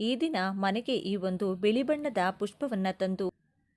ಈ ದಿನ ಮನೆಗೆ ಈ ಒಂದು ಬಿಳಿ ಬಣ್ಣದ ಪುಷ್ಪವನ್ನು ತಂದು,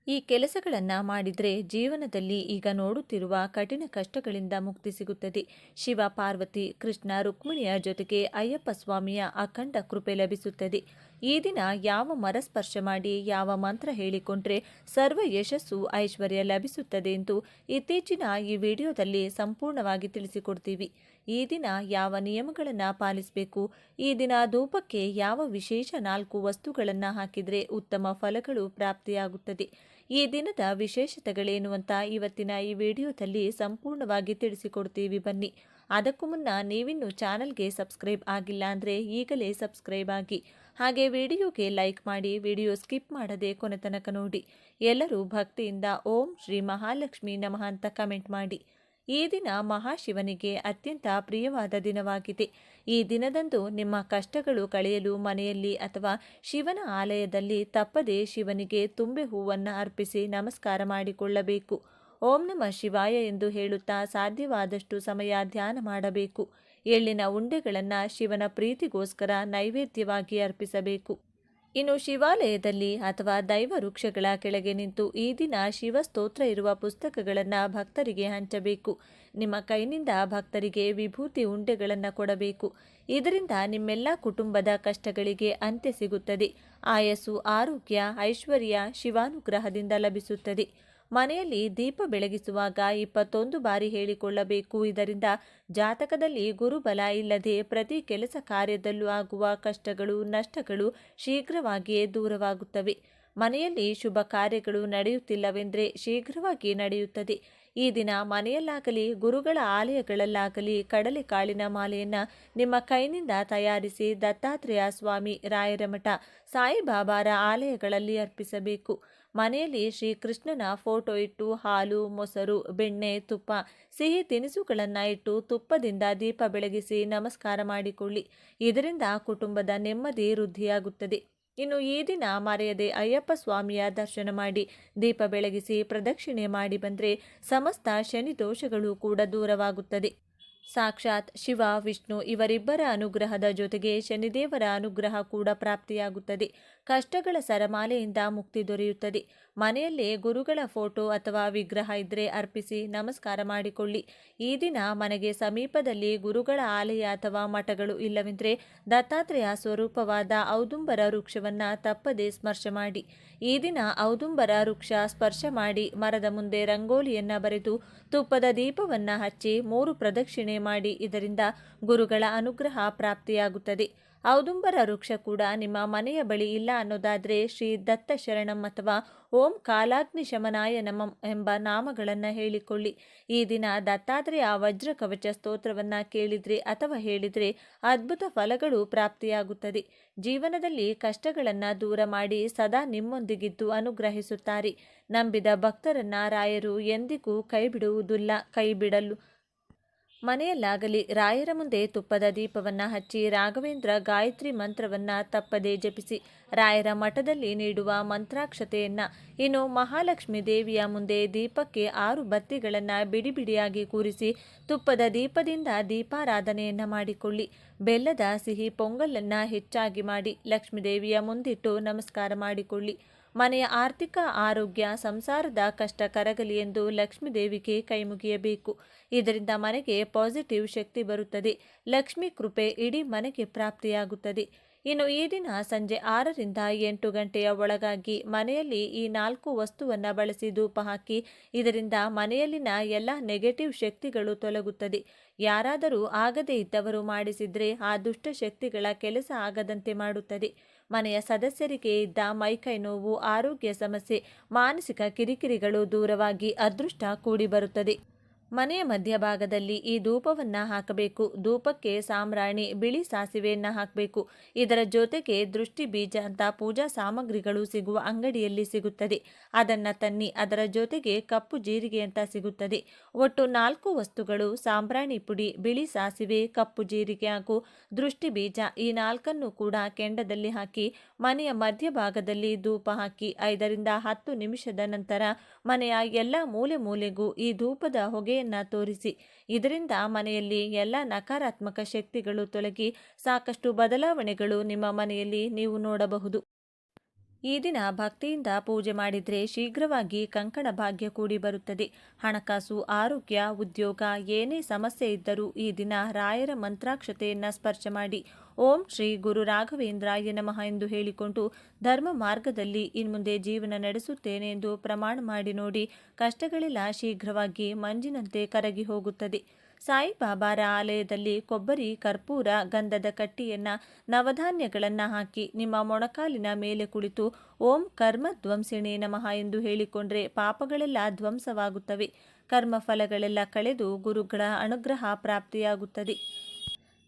ಈ ಕೆಲಸಗಳನ್ನು ಮಾಡಿದರೆ ಜೀವನದಲ್ಲಿ ಈಗ ನೋಡುತ್ತಿರುವ ಕಠಿಣ ಕಷ್ಟಗಳಿಂದ ಮುಕ್ತಿ ಸಿಗುತ್ತದೆ. ಶಿವ, ಪಾರ್ವತಿ, ಕೃಷ್ಣ, ರುಕ್ಮಿಣಿಯ ಜೊತೆಗೆ ಅಯ್ಯಪ್ಪ ಸ್ವಾಮಿಯ ಅಖಂಡ ಕೃಪೆ ಲಭಿಸುತ್ತದೆ. ಈ ದಿನ ಯಾವ ಮರ ಸ್ಪರ್ಶ ಮಾಡಿ, ಯಾವ ಮಂತ್ರ ಹೇಳಿಕೊಂಡ್ರೆ ಸರ್ವ ಯಶಸ್ಸು, ಐಶ್ವರ್ಯ ಲಭಿಸುತ್ತದೆ ಎಂದು ಇತ್ತೀಚಿನ ಈ ವಿಡಿಯೋದಲ್ಲಿ ಸಂಪೂರ್ಣವಾಗಿ ತಿಳಿಸಿಕೊಡ್ತೀವಿ. ಈ ದಿನ ಯಾವ ನಿಯಮಗಳನ್ನು ಪಾಲಿಸಬೇಕು? ಈ ದಿನ ಧೂಪಕ್ಕೆ ಯಾವ ವಿಶೇಷ ನಾಲ್ಕು ವಸ್ತುಗಳನ್ನು ಹಾಕಿದರೆ ಉತ್ತಮ ಫಲಗಳು ಪ್ರಾಪ್ತಿಯಾಗುತ್ತದೆ? ಈ ದಿನದ ವಿಶೇಷತೆಗಳೇನು ಅಂತ ಇವತ್ತಿನ ಈ ವಿಡಿಯೋದಲ್ಲಿ ಸಂಪೂರ್ಣವಾಗಿ ತಿಳಿಸಿಕೊಡ್ತೀವಿ ಬನ್ನಿ. ಅದಕ್ಕೂ ಮುನ್ನ ನೀವಿನ್ನೂ ಚಾನಲ್ಗೆ ಸಬ್ಸ್ಕ್ರೈಬ್ ಆಗಿಲ್ಲ ಅಂದರೆ ಈಗಲೇ ಸಬ್ಸ್ಕ್ರೈಬ್ ಆಗಿ. ಹಾಗೆ ವಿಡಿಯೋಗೆ ಲೈಕ್ ಮಾಡಿ ವಿಡಿಯೋ ಸ್ಕಿಪ್ ಮಾಡದೆ ಕೊನೆ ತನಕ ನೋಡಿ. ಎಲ್ಲರೂ ಭಕ್ತಿಯಿಂದ ಓಂ ಶ್ರೀ ಮಹಾಲಕ್ಷ್ಮಿ ನಮಃ ಅಂತ ಕಮೆಂಟ್ ಮಾಡಿ. ಈ ದಿನ ಮಹಾಶಿವನಿಗೆ ಅತ್ಯಂತ ಪ್ರಿಯವಾದ ದಿನವಾಗಿದೆ. ಈ ದಿನದಂದು ನಿಮ್ಮ ಕಷ್ಟಗಳು ಕಳೆಯಲು ಮನೆಯಲ್ಲಿ ಅಥವಾ ಶಿವನ ಆಲಯದಲ್ಲಿ ತಪ್ಪದೆ ಶಿವನಿಗೆ ತುಂಬೆ ಹೂವನ್ನು ಅರ್ಪಿಸಿ ನಮಸ್ಕಾರ ಮಾಡಿಕೊಳ್ಳಬೇಕು. ಓಂ ನಮ ಶಿವಾಯ ಎಂದು ಹೇಳುತ್ತಾ ಸಾಧ್ಯವಾದಷ್ಟು ಸಮಯ ಧ್ಯಾನ ಮಾಡಬೇಕು. ಎಳ್ಳಿನ ಉಂಡೆಗಳನ್ನು ಶಿವನ ಪ್ರೀತಿಗೋಸ್ಕರ ನೈವೇದ್ಯವಾಗಿ ಅರ್ಪಿಸಬೇಕು. ಇನ್ನು ಶಿವಾಲಯದಲ್ಲಿ ಅಥವಾ ದೈವ ವೃಕ್ಷಗಳ ಕೆಳಗೆ ನಿಂತು ಈ ದಿನ ಶಿವ ಸ್ತೋತ್ರ ಇರುವ ಪುಸ್ತಕಗಳನ್ನು ಭಕ್ತರಿಗೆ ಹಂಚಬೇಕು. ನಿಮ್ಮ ಕೈನಿಂದ ಭಕ್ತರಿಗೆ ವಿಭೂತಿ ಉಂಡೆಗಳನ್ನು ಕೊಡಬೇಕು. ಇದರಿಂದ ನಿಮ್ಮೆಲ್ಲ ಕುಟುಂಬದ ಕಷ್ಟಗಳಿಗೆ ಅಂತ್ಯ ಸಿಗುತ್ತದೆ. ಆಯಸ್ಸು, ಆರೋಗ್ಯ, ಐಶ್ವರ್ಯ ಶಿವಾನುಗ್ರಹದಿಂದ ಲಭಿಸುತ್ತದೆ. ಮನೆಯಲ್ಲಿ ದೀಪ ಬೆಳಗಿಸುವಾಗ ಇಪ್ಪತ್ತೊಂದು ಬಾರಿ ಹೇಳಿಕೊಳ್ಳಬೇಕು. ಇದರಿಂದ ಜಾತಕದಲ್ಲಿ ಗುರುಬಲ ಇಲ್ಲದೆ ಪ್ರತಿ ಕೆಲಸ ಕಾರ್ಯದಲ್ಲೂ ಆಗುವ ಕಷ್ಟಗಳು, ನಷ್ಟಗಳು ಶೀಘ್ರವಾಗಿಯೇ ದೂರವಾಗುತ್ತವೆ. ಮನೆಯಲ್ಲಿ ಶುಭ ಕಾರ್ಯಗಳು ನಡೆಯುತ್ತಿಲ್ಲವೆಂದರೆ ಶೀಘ್ರವಾಗಿ ನಡೆಯುತ್ತದೆ. ಈ ದಿನ ಮನೆಯಲ್ಲಾಗಲಿ, ಗುರುಗಳ ಆಲಯಗಳಲ್ಲಾಗಲಿ ಕಡಲೆಕಾಳಿನ ಮಾಲೆಯನ್ನು ನಿಮ್ಮ ಕೈನಿಂದ ತಯಾರಿಸಿ ದತ್ತಾತ್ರೇಯ ಸ್ವಾಮಿ ರಾಯರ ಮಠ ಸಾಯಿಬಾಬಾರ ಆಲಯಗಳಲ್ಲಿ ಅರ್ಪಿಸಬೇಕು. ಮನೆಯಲ್ಲಿ ಶ್ರೀಕೃಷ್ಣನ ಫೋಟೋ ಇಟ್ಟು ಹಾಲು, ಮೊಸರು, ಬೆಣ್ಣೆ, ತುಪ್ಪ, ಸಿಹಿ ತಿನಿಸುಗಳನ್ನು ಇಟ್ಟು ತುಪ್ಪದಿಂದ ದೀಪ ಬೆಳಗಿಸಿ ನಮಸ್ಕಾರ ಮಾಡಿಕೊಳ್ಳಿ. ಇದರಿಂದ ಕುಟುಂಬದ ನೆಮ್ಮದಿ ವೃದ್ಧಿಯಾಗುತ್ತದೆ. ಇನ್ನು ಈ ದಿನ ಮರೆಯದೆ ಅಯ್ಯಪ್ಪ ಸ್ವಾಮಿಯ ದರ್ಶನ ಮಾಡಿ ದೀಪ ಬೆಳಗಿಸಿ ಪ್ರದಕ್ಷಿಣೆ ಮಾಡಿ ಬಂದರೆ ಸಮಸ್ತ ಶನಿ ದೋಷಗಳು ಕೂಡ ದೂರವಾಗುತ್ತದೆ. ಸಾಕ್ಷಾತ್ ಶಿವ, ವಿಷ್ಣು ಇವರಿಬ್ಬರ ಅನುಗ್ರಹದ ಜೊತೆಗೆ ಶನಿದೇವರ ಅನುಗ್ರಹ ಕೂಡ ಪ್ರಾಪ್ತಿಯಾಗುತ್ತದೆ. ಕಷ್ಟಗಳ ಸರಮಾಲೆಯಿಂದ ಮುಕ್ತಿ ದೊರೆಯುತ್ತದೆ. ಮನೆಯಲ್ಲೇ ಗುರುಗಳ ಫೋಟೋ ಅಥವಾ ವಿಗ್ರಹ ಇದ್ದರೆ ಅರ್ಪಿಸಿ ನಮಸ್ಕಾರ ಮಾಡಿಕೊಳ್ಳಿ. ಈ ದಿನ ಮನೆಗೆ ಸಮೀಪದಲ್ಲಿ ಗುರುಗಳ ಆಲಯ ಅಥವಾ ಮಠಗಳು ಇಲ್ಲವೆಂದರೆ ದತ್ತಾತ್ರೇಯ ಸ್ವರೂಪವಾದ ಔದುಂಬರ ವೃಕ್ಷವನ್ನು ತಪ್ಪದೆ ಸ್ಪರ್ಶ ಮಾಡಿ. ಈ ದಿನ ಔದುಂಬರ ವೃಕ್ಷ ಸ್ಪರ್ಶ ಮಾಡಿ ಮರದ ಮುಂದೆ ರಂಗೋಲಿಯನ್ನು ಬರೆದು ತುಪ್ಪದ ದೀಪವನ್ನು ಹಚ್ಚಿ ಮೂರು ಪ್ರದಕ್ಷಿಣೆ ಮಾಡಿ ಇದರಿಂದ ಗುರುಗಳ ಅನುಗ್ರಹ ಪ್ರಾಪ್ತಿಯಾಗುತ್ತದೆ. ಔದುಂಬರ ವೃಕ್ಷ ಕೂಡ ನಿಮ್ಮ ಮನೆಯ ಬಳಿ ಇಲ್ಲ ಅನ್ನೋದಾದರೆ ಶ್ರೀ ದತ್ತ ಶರಣಂ ಅಥವಾ ಓಂ ಕಾಲಾಗ್ನಿ ಶಮನಾಯ ನಮಂ ಎಂಬ ನಾಮಗಳನ್ನು ಹೇಳಿಕೊಳ್ಳಿ. ಈ ದಿನ ದತ್ತಾತ್ರೇಯ ವಜ್ರ ಕವಚ ಸ್ತೋತ್ರವನ್ನು ಕೇಳಿದರೆ ಅಥವಾ ಹೇಳಿದರೆ ಅದ್ಭುತ ಫಲಗಳು ಪ್ರಾಪ್ತಿಯಾಗುತ್ತದೆ. ಜೀವನದಲ್ಲಿ ಕಷ್ಟಗಳನ್ನು ದೂರ ಮಾಡಿ ಸದಾ ನಿಮ್ಮೊಂದಿಗಿದ್ದು ಅನುಗ್ರಹಿಸುತ್ತಾರೆ. ನಂಬಿದ ಭಕ್ತರನ್ನ ರಾಯರು ಎಂದಿಗೂ ಕೈಬಿಡುವುದಿಲ್ಲ, ಕೈಬಿಡಲು ಮನೆಯಲ್ಲಾಗಲಿ ರಾಯರ ಮುಂದೆ ತುಪ್ಪದ ದೀಪವನ್ನು ಹಚ್ಚಿ ರಾಘವೇಂದ್ರ ಗಾಯತ್ರಿ ಮಂತ್ರವನ್ನು ತಪ್ಪದೆ ಜಪಿಸಿ ರಾಯರ ಮಠದಲ್ಲಿ ನೀಡುವ ಮಂತ್ರಾಕ್ಷತೆಯನ್ನು ಇನ್ನು ಮಹಾಲಕ್ಷ್ಮಿ ದೇವಿಯ ಮುಂದೆ ದೀಪಕ್ಕೆ ಆರು ಬತ್ತಿಗಳನ್ನು ಬಿಡಿ ಬಿಡಿಯಾಗಿ ಕೂರಿಸಿ ತುಪ್ಪದ ದೀಪದಿಂದ ದೀಪಾರಾಧನೆಯನ್ನು ಮಾಡಿಕೊಳ್ಳಿ. ಬೆಲ್ಲದ ಸಿಹಿ, ಪೊಂಗಲನ್ನು ಹೆಚ್ಚಾಗಿ ಮಾಡಿ ಲಕ್ಷ್ಮೀದೇವಿಯ ಮುಂದಿಟ್ಟು ನಮಸ್ಕಾರ ಮಾಡಿಕೊಳ್ಳಿ. ಮನೆಯ ಆರ್ಥಿಕ ಆರೋಗ್ಯ ಸಂಸಾರದ ಕಷ್ಟ ಕರಗಲಿ ಎಂದು ಲಕ್ಷ್ಮೀದೇವಿಗೆ ಕೈಮುಗಿಯಬೇಕು. ಇದರಿಂದ ಮನೆಗೆ ಪಾಸಿಟಿವ್ ಶಕ್ತಿ ಬರುತ್ತದೆ. ಲಕ್ಷ್ಮೀ ಕೃಪೆ ಇಡೀ ಮನೆಗೆ ಪ್ರಾಪ್ತಿಯಾಗುತ್ತದೆ. ಇನ್ನು ಈ ದಿನ ಸಂಜೆ ಆರರಿಂದ ಎಂಟು ಗಂಟೆಯ ಒಳಗಾಗಿ ಮನೆಯಲ್ಲಿ ಈ ನಾಲ್ಕು ವಸ್ತುವನ್ನು ಬಳಸಿ ಧೂಪ ಹಾಕಿ, ಇದರಿಂದ ಮನೆಯಲ್ಲಿನ ಎಲ್ಲ ನೆಗೆಟಿವ್ ಶಕ್ತಿಗಳು ತೊಲಗುತ್ತದೆ. ಯಾರಾದರೂ ಆಗದೇ ಇದ್ದವರು ಮಾಡಿಸಿದರೆ ಆ ದುಷ್ಟ ಶಕ್ತಿಗಳ ಕೆಲಸ ಆಗದಂತೆ ಮಾಡುತ್ತದೆ. ಮನೆಯ ಸದಸ್ಯರಿಗೆ ಇದ್ದ ಮೈಕೈ ನೋವು ಆರೋಗ್ಯ ಸಮಸ್ಯೆ ಮಾನಸಿಕ ಕಿರಿಕಿರಿಗಳು ದೂರವಾಗಿ ಅದೃಷ್ಟ ಕೂಡಿ ಬರುತ್ತದೆ ಮನೆಯ ಮಧ್ಯಭಾಗದಲ್ಲಿ ಈ ಧೂಪವನ್ನು ಹಾಕಬೇಕು. ಧೂಪಕ್ಕೆ ಸಾಮ್ರಾಣಿ ಬಿಳಿ ಸಾಸಿವೆಯನ್ನು ಹಾಕಬೇಕು. ಇದರ ಜೊತೆಗೆ ದೃಷ್ಟಿ ಬೀಜ ಅಂತ ಪೂಜಾ ಸಾಮಗ್ರಿಗಳು ಸಿಗುವ ಅಂಗಡಿಯಲ್ಲಿ ಸಿಗುತ್ತದೆ. ಅದನ್ನು ತನ್ನಿ, ಅದರ ಜೊತೆಗೆ ಕಪ್ಪು ಜೀರಿಗೆ ಅಂತ ಸಿಗುತ್ತದೆ. ಒಟ್ಟು ನಾಲ್ಕು ವಸ್ತುಗಳು, ಸಾಂಬ್ರಾಣಿ ಪುಡಿ, ಬಿಳಿ ಸಾಸಿವೆ, ಕಪ್ಪು ಜೀರಿಗೆ ಹಾಗೂ ದೃಷ್ಟಿ ಬೀಜ ಈ ನಾಲ್ಕನ್ನು ಕೂಡ ಕೆಂಡದಲ್ಲಿ ಹಾಕಿ, ಮನೆಯ ಮಧ್ಯಭಾಗದಲ್ಲಿ ಧೂಪ ಹಾಕಿ, ಐದರಿಂದ ಹತ್ತು ನಿಮಿಷದ ನಂತರ ಮನೆಯ ಎಲ್ಲ ಮೂಲೆ ಮೂಲೆಗೂ ಈ ಧೂಪದ ಹೊಗೆಯನ್ನು ಕೃಪೆಯನ್ನ ತೋರಿಸಿ. ಇದರಿಂದ ಮನೆಯಲ್ಲಿ ಎಲ್ಲ ನಕಾರಾತ್ಮಕ ಶಕ್ತಿಗಳು ತೊಲಗಿ ಸಾಕಷ್ಟು ಬದಲಾವಣೆಗಳು ನಿಮ್ಮ ಮನೆಯಲ್ಲಿ ನೀವು ನೋಡಬಹುದು. ಈ ದಿನ ಭಕ್ತಿಯಿಂದ ಪೂಜೆ ಮಾಡಿದರೆ ಶೀಘ್ರವಾಗಿ ಕಂಕಣ ಭಾಗ್ಯ ಕೂಡಿ ಬರುತ್ತದೆ. ಹಣಕಾಸು, ಆರೋಗ್ಯ, ಉದ್ಯೋಗ ಏನೇ ಸಮಸ್ಯೆ ಇದ್ದರೂ ಈ ದಿನ ರಾಯರ ಮಂತ್ರಾಕ್ಷತೆಯನ್ನು ಸ್ಪರ್ಶ ಮಾಡಿ. ಓಂ ಶ್ರೀ ಗುರು ರಾಘವೇಂದ್ರಾಯ ನಮಃ ಎಂದು ಹೇಳಿಕೊಂಡು ಧರ್ಮ ಮಾರ್ಗದಲ್ಲಿ ಇನ್ಮುಂದೆ ಜೀವನ ನಡೆಸುತ್ತೇನೆ ಎಂದು ಪ್ರಮಾಣ ಮಾಡಿ ನೋಡಿ, ಕಷ್ಟಗಳೆಲ್ಲ ಶೀಘ್ರವಾಗಿ ಮಂಜಿನಂತೆ ಕರಗಿ ಹೋಗುತ್ತದೆ. ಸಾಯಿಬಾಬಾರ ಆಲಯದಲ್ಲಿ ಕೊಬ್ಬರಿ, ಕರ್ಪೂರ, ಗಂಧದ ಕಟ್ಟಿಯನ್ನ, ನವಧಾನ್ಯಗಳನ್ನು ಹಾಕಿ ನಿಮ್ಮ ಮೊಣಕಾಲಿನ ಮೇಲೆ ಕುಳಿತು ಓಂ ಕರ್ಮ ಧ್ವಂಸಿಣೆ ನಮಃ ಎಂದು ಹೇಳಿಕೊಂಡ್ರೆ ಪಾಪಗಳೆಲ್ಲ ಧ್ವಂಸವಾಗುತ್ತವೆ. ಕರ್ಮಫಲಗಳೆಲ್ಲ ಕಳೆದು ಗುರುಗಳ ಅನುಗ್ರಹ ಪ್ರಾಪ್ತಿಯಾಗುತ್ತದೆ.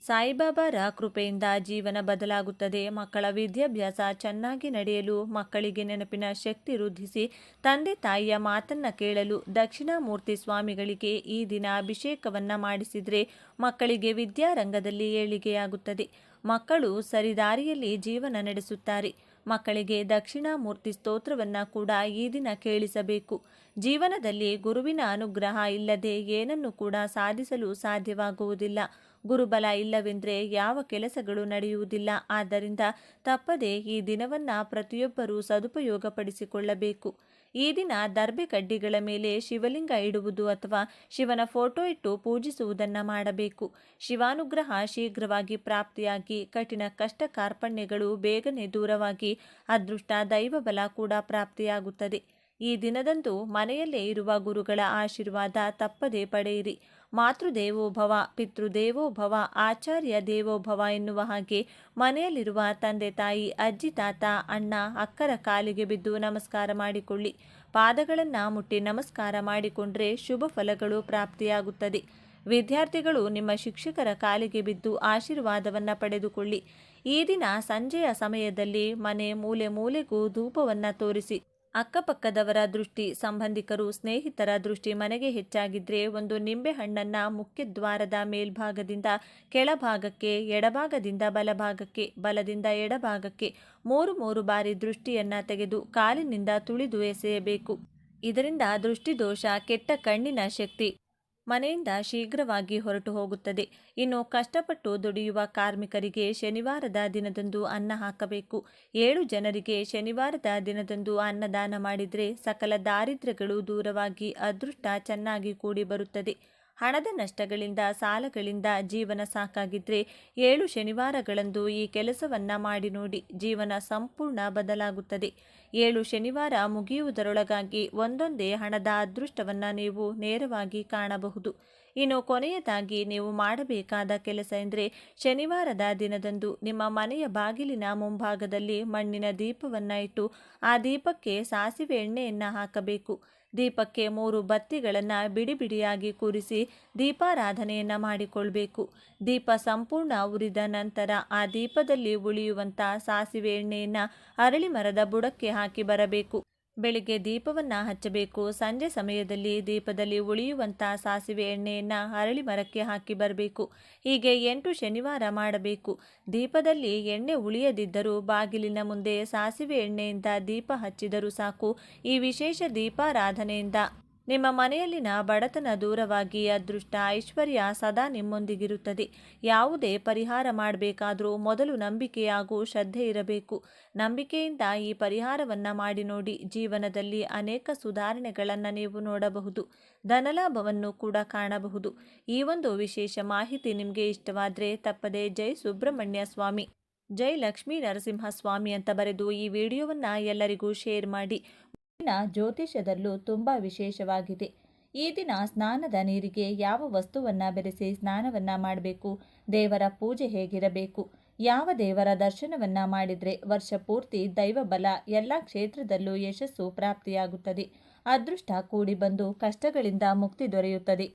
ಸಾಯಿಬಾಬಾರ ಕೃಪೆಯಿಂದ ಜೀವನ ಬದಲಾಗುತ್ತದೆ. ಮಕ್ಕಳ ವಿದ್ಯಾಭ್ಯಾಸ ಚೆನ್ನಾಗಿ ನಡೆಯಲು, ಮಕ್ಕಳಿಗೆ ನೆನಪಿನ ಶಕ್ತಿ ವೃದ್ಧಿಸಿ, ತಂದೆ ತಾಯಿಯ ಮಾತನ್ನ ಕೇಳಲು ದಕ್ಷಿಣಾಮೂರ್ತಿ ಸ್ವಾಮಿಗಳಿಗೆ ಈ ದಿನ ಅಭಿಷೇಕವನ್ನ ಮಾಡಿಸಿದರೆ ಮಕ್ಕಳಿಗೆ ವಿದ್ಯಾರಂಗದಲ್ಲಿ ಏಳಿಗೆಯಾಗುತ್ತದೆ. ಮಕ್ಕಳು ಸರಿದಾರಿಯಲ್ಲಿ ಜೀವನ ನಡೆಸುತ್ತಾರೆ. ಮಕ್ಕಳಿಗೆ ದಕ್ಷಿಣಾಮೂರ್ತಿ ಸ್ತೋತ್ರವನ್ನ ಕೂಡ ಈ ದಿನ ಕೇಳಿಸಬೇಕು. ಜೀವನದಲ್ಲಿ ಗುರುವಿನ ಅನುಗ್ರಹ ಇಲ್ಲದೆ ಏನನ್ನು ಕೂಡ ಸಾಧಿಸಲು ಸಾಧ್ಯವಾಗುವುದಿಲ್ಲ. ಗುರುಬಲ ಇಲ್ಲವೆಂದರೆ ಯಾವ ಕೆಲಸಗಳು ನಡೆಯುವುದಿಲ್ಲ. ಆದ್ದರಿಂದ ತಪ್ಪದೆ ಈ ದಿನವನ್ನು ಪ್ರತಿಯೊಬ್ಬರೂ ಸದುಪಯೋಗಪಡಿಸಿಕೊಳ್ಳಬೇಕು. ಈ ದಿನ ದರ್ಬೆ ಕಡ್ಡಿಗಳ ಮೇಲೆ ಶಿವಲಿಂಗ ಇಡುವುದು ಅಥವಾ ಶಿವನ ಫೋಟೋ ಇಟ್ಟು ಪೂಜಿಸುವುದನ್ನು ಮಾಡಬೇಕು. ಶಿವಾನುಗ್ರಹ ಶೀಘ್ರವಾಗಿ ಪ್ರಾಪ್ತಿಯಾಗಿ ಕಠಿಣ ಕಷ್ಟ ಕಾರ್ಪಣ್ಯಗಳು ಬೇಗನೆ ದೂರವಾಗಿ ಅದೃಷ್ಟ ದೈವಬಲ ಕೂಡ ಪ್ರಾಪ್ತಿಯಾಗುತ್ತದೆ. ಈ ದಿನದಂದು ಮನೆಯಲ್ಲೇ ಇರುವ ಗುರುಗಳ ಆಶೀರ್ವಾದ ತಪ್ಪದೇ ಪಡೆಯಿರಿ. ಮಾತೃದೇವೋಭವ, ಪಿತೃದೇವೋಭವ, ಆಚಾರ್ಯ ದೇವೋಭವ ಎನ್ನುವ ಹಾಗೆ ಮನೆಯಲ್ಲಿರುವ ತಂದೆ, ತಾಯಿ, ಅಜ್ಜಿ, ತಾತ, ಅಣ್ಣ, ಅಕ್ಕರ ಕಾಲಿಗೆ ಬಿದ್ದು ನಮಸ್ಕಾರ ಮಾಡಿಕೊಳ್ಳಿ. ಪಾದಗಳನ್ನು ಮುಟ್ಟಿ ನಮಸ್ಕಾರ ಮಾಡಿಕೊಂಡ್ರೆ ಶುಭ ಫಲಗಳು ಪ್ರಾಪ್ತಿಯಾಗುತ್ತದೆ. ವಿದ್ಯಾರ್ಥಿಗಳು ನಿಮ್ಮ ಶಿಕ್ಷಕರ ಕಾಲಿಗೆ ಬಿದ್ದು ಆಶೀರ್ವಾದವನ್ನು ಪಡೆದುಕೊಳ್ಳಿ. ಈ ದಿನ ಸಂಜೆಯ ಸಮಯದಲ್ಲಿ ಮನೆ ಮೂಲೆ ಮೂಲೆಗೂ ಧೂಪವನ್ನು ತೋರಿಸಿ. ಅಕ್ಕಪಕ್ಕದವರ ದೃಷ್ಟಿ, ಸಂಬಂಧಿಕರು, ಸ್ನೇಹಿತರ ದೃಷ್ಟಿ ಮನೆಗೆ ಹೆಚ್ಚಾಗಿದ್ರೆ ಒಂದು ನಿಂಬೆ ಹಣ್ಣನ್ನು ಮುಖ್ಯದ್ವಾರದ ಮೇಲ್ಭಾಗದಿಂದ ಕೆಳಭಾಗಕ್ಕೆ, ಎಡಭಾಗದಿಂದ ಬಲಭಾಗಕ್ಕೆ, ಬಲದಿಂದ ಎಡಭಾಗಕ್ಕೆ ಮೂರು ಮೂರು ಬಾರಿ ದೃಷ್ಟಿಯನ್ನ ತೆಗೆದು ಕಾಲಿನಿಂದ ತುಳಿದು ಎಸೆಯಬೇಕು. ಇದರಿಂದ ದೃಷ್ಟಿದೋಷ ಕೆಟ್ಟ ಕಣ್ಣಿನ ಶಕ್ತಿ ಮನೆಯಿಂದ ಶೀಘ್ರವಾಗಿ ಹೊರಟು ಹೋಗುತ್ತದೆ. ಇನ್ನು ಕಷ್ಟಪಟ್ಟು ದುಡಿಯುವ ಕಾರ್ಮಿಕರಿಗೆ ಶನಿವಾರದ ದಿನದಂದು ಅನ್ನ ಹಾಕಬೇಕು. ಏಳು ಜನರಿಗೆ ಶನಿವಾರದ ದಿನದಂದು ಅನ್ನದಾನ ಮಾಡಿದರೆ ಸಕಲ ದಾರಿದ್ರ್ಯಗಳು ದೂರವಾಗಿ ಅದೃಷ್ಟ ಚೆನ್ನಾಗಿ ಕೂಡಿ ಬರುತ್ತದೆ. ಹಣದ ನಷ್ಟಗಳಿಂದ, ಸಾಲಗಳಿಂದ ಜೀವನ ಸಾಕಾಗಿದ್ರೆ ಏಳು ಶನಿವಾರಗಳಂದು ಈ ಕೆಲಸವನ್ನ ಮಾಡಿ ನೋಡಿ ಜೀವನ ಸಂಪೂರ್ಣ ಬದಲಾಗುತ್ತದೆ. ಏಳು ಶನಿವಾರ ಮುಗಿಯುವುದರೊಳಗಾಗಿ ಒಂದೊಂದೇ ಹಣದ ಅದೃಷ್ಟವನ್ನ ನೀವು ನೇರವಾಗಿ ಕಾಣಬಹುದು. ಇನ್ನು ಕೊನೆಯದಾಗಿ ನೀವು ಮಾಡಬೇಕಾದ ಕೆಲಸ ಎಂದರೆ ಶನಿವಾರದ ದಿನದಂದು ನಿಮ್ಮ ಮನೆಯ ಬಾಗಿಲಿನ ಮುಂಭಾಗದಲ್ಲಿ ಮಣ್ಣಿನ ದೀಪವನ್ನ ಇಟ್ಟು ಆ ದೀಪಕ್ಕೆ ಸಾಸಿವೆ ಎಣ್ಣೆಯನ್ನು ಹಾಕಬೇಕು. ದೀಪಕ್ಕೆ ಮೂರು ಬತ್ತಿಗಳನ್ನು ಬಿಡಿ ಬಿಡಿಯಾಗಿ ಕೂರಿಸಿ ದೀಪಾರಾಧನೆಯನ್ನು ಮಾಡಿಕೊಳ್ಬೇಕು. ದೀಪ ಸಂಪೂರ್ಣ ಉರಿದ ನಂತರ ಆ ದೀಪದಲ್ಲಿ ಉಳಿಯುವಂಥ ಸಾಸಿವೆ ಎಣ್ಣೆಯನ್ನು ಅರಳಿ ಮರದ ಬುಡಕ್ಕೆ ಹಾಕಿ ಬರಬೇಕು. ಬೆಳಿಗ್ಗೆ ದೀಪವನ್ನು ಹಚ್ಚಬೇಕು. ಸಂಜೆ ಸಮಯದಲ್ಲಿ ದೀಪದಲ್ಲಿ ಉಳಿಯುವಂಥ ಸಾಸಿವೆ ಎಣ್ಣೆಯನ್ನು ಅರಳಿ ಮರಕ್ಕೆ ಹಾಕಿ ಬರಬೇಕು. ಹೀಗೆ ಎಂಟು ಶನಿವಾರ ಮಾಡಬೇಕು. ದೀಪದಲ್ಲಿ ಎಣ್ಣೆ ಉಳಿಯದಿದ್ದರೂ ಬಾಗಿಲಿನ ಮುಂದೆ ಸಾಸಿವೆ ಎಣ್ಣೆಯಿಂದ ದೀಪ ಹಚ್ಚಿದರೂ ಸಾಕು. ಈ ವಿಶೇಷ ದೀಪಾರಾಧನೆಯಿಂದ ನಿಮ್ಮ ಮನೆಯಲ್ಲಿನ ಬಡತನ ದೂರವಾಗಿ ಅದೃಷ್ಟ ಐಶ್ವರ್ಯ ಸದಾ ನಿಮ್ಮೊಂದಿಗಿರುತ್ತದೆ. ಯಾವುದೇ ಪರಿಹಾರ ಮಾಡಬೇಕಾದರೂ ಮೊದಲು ನಂಬಿಕೆ ಹಾಗೂ ಶ್ರದ್ಧೆ ಇರಬೇಕು. ನಂಬಿಕೆಯಿಂದ ಈ ಪರಿಹಾರವನ್ನು ಮಾಡಿ ನೋಡಿ. ಜೀವನದಲ್ಲಿ ಅನೇಕ ಸುಧಾರಣೆಗಳನ್ನು ನೀವು ನೋಡಬಹುದು. ಧನಲಾಭವನ್ನು ಕೂಡ ಕಾಣಬಹುದು. ಈ ಒಂದು ವಿಶೇಷ ಮಾಹಿತಿ ನಿಮಗೆ ಇಷ್ಟವಾದರೆ ತಪ್ಪದೆ ಜೈ ಸುಬ್ರಹ್ಮಣ್ಯ ಸ್ವಾಮಿ. ಜೈ ಲಕ್ಷ್ಮೀ ನರಸಿಂಹ ಸ್ವಾಮಿ ಅಂತ ಬರೆದು ಈ ವಿಡಿಯೋವನ್ನು ಎಲ್ಲರಿಗೂ ಶೇರ್ ಮಾಡಿ. ದಿನ ಜ್ಯೋತಿಷ್ಯದಲ್ಲೂ ತುಂಬ ವಿಶೇಷವಾಗಿದೆ. ಈ ದಿನ ಸ್ನಾನದ ನೀರಿಗೆ ಯಾವ ವಸ್ತುವನ್ನ ಬೆರೆಸಿ ಸ್ನಾನವನ್ನ ಮಾಡಬೇಕು? ದೇವರ ಪೂಜೆ ಹೇಗಿರಬೇಕು? ಯಾವ ದೇವರ ದರ್ಶನವನ್ನ ಮಾಡಿದರೆ ವರ್ಷ ಪೂರ್ತಿ ದೈವ ಬಲ ಎಲ್ಲ ಕ್ಷೇತ್ರದಲ್ಲೂ ಯಶಸ್ಸು ಪ್ರಾಪ್ತಿಯಾಗುತ್ತದೆ. ಅದೃಷ್ಟ ಕೂಡಿ ಬಂದು ಕಷ್ಟಗಳಿಂದ ಮುಕ್ತಿ ದೊರೆಯುತ್ತದೆ.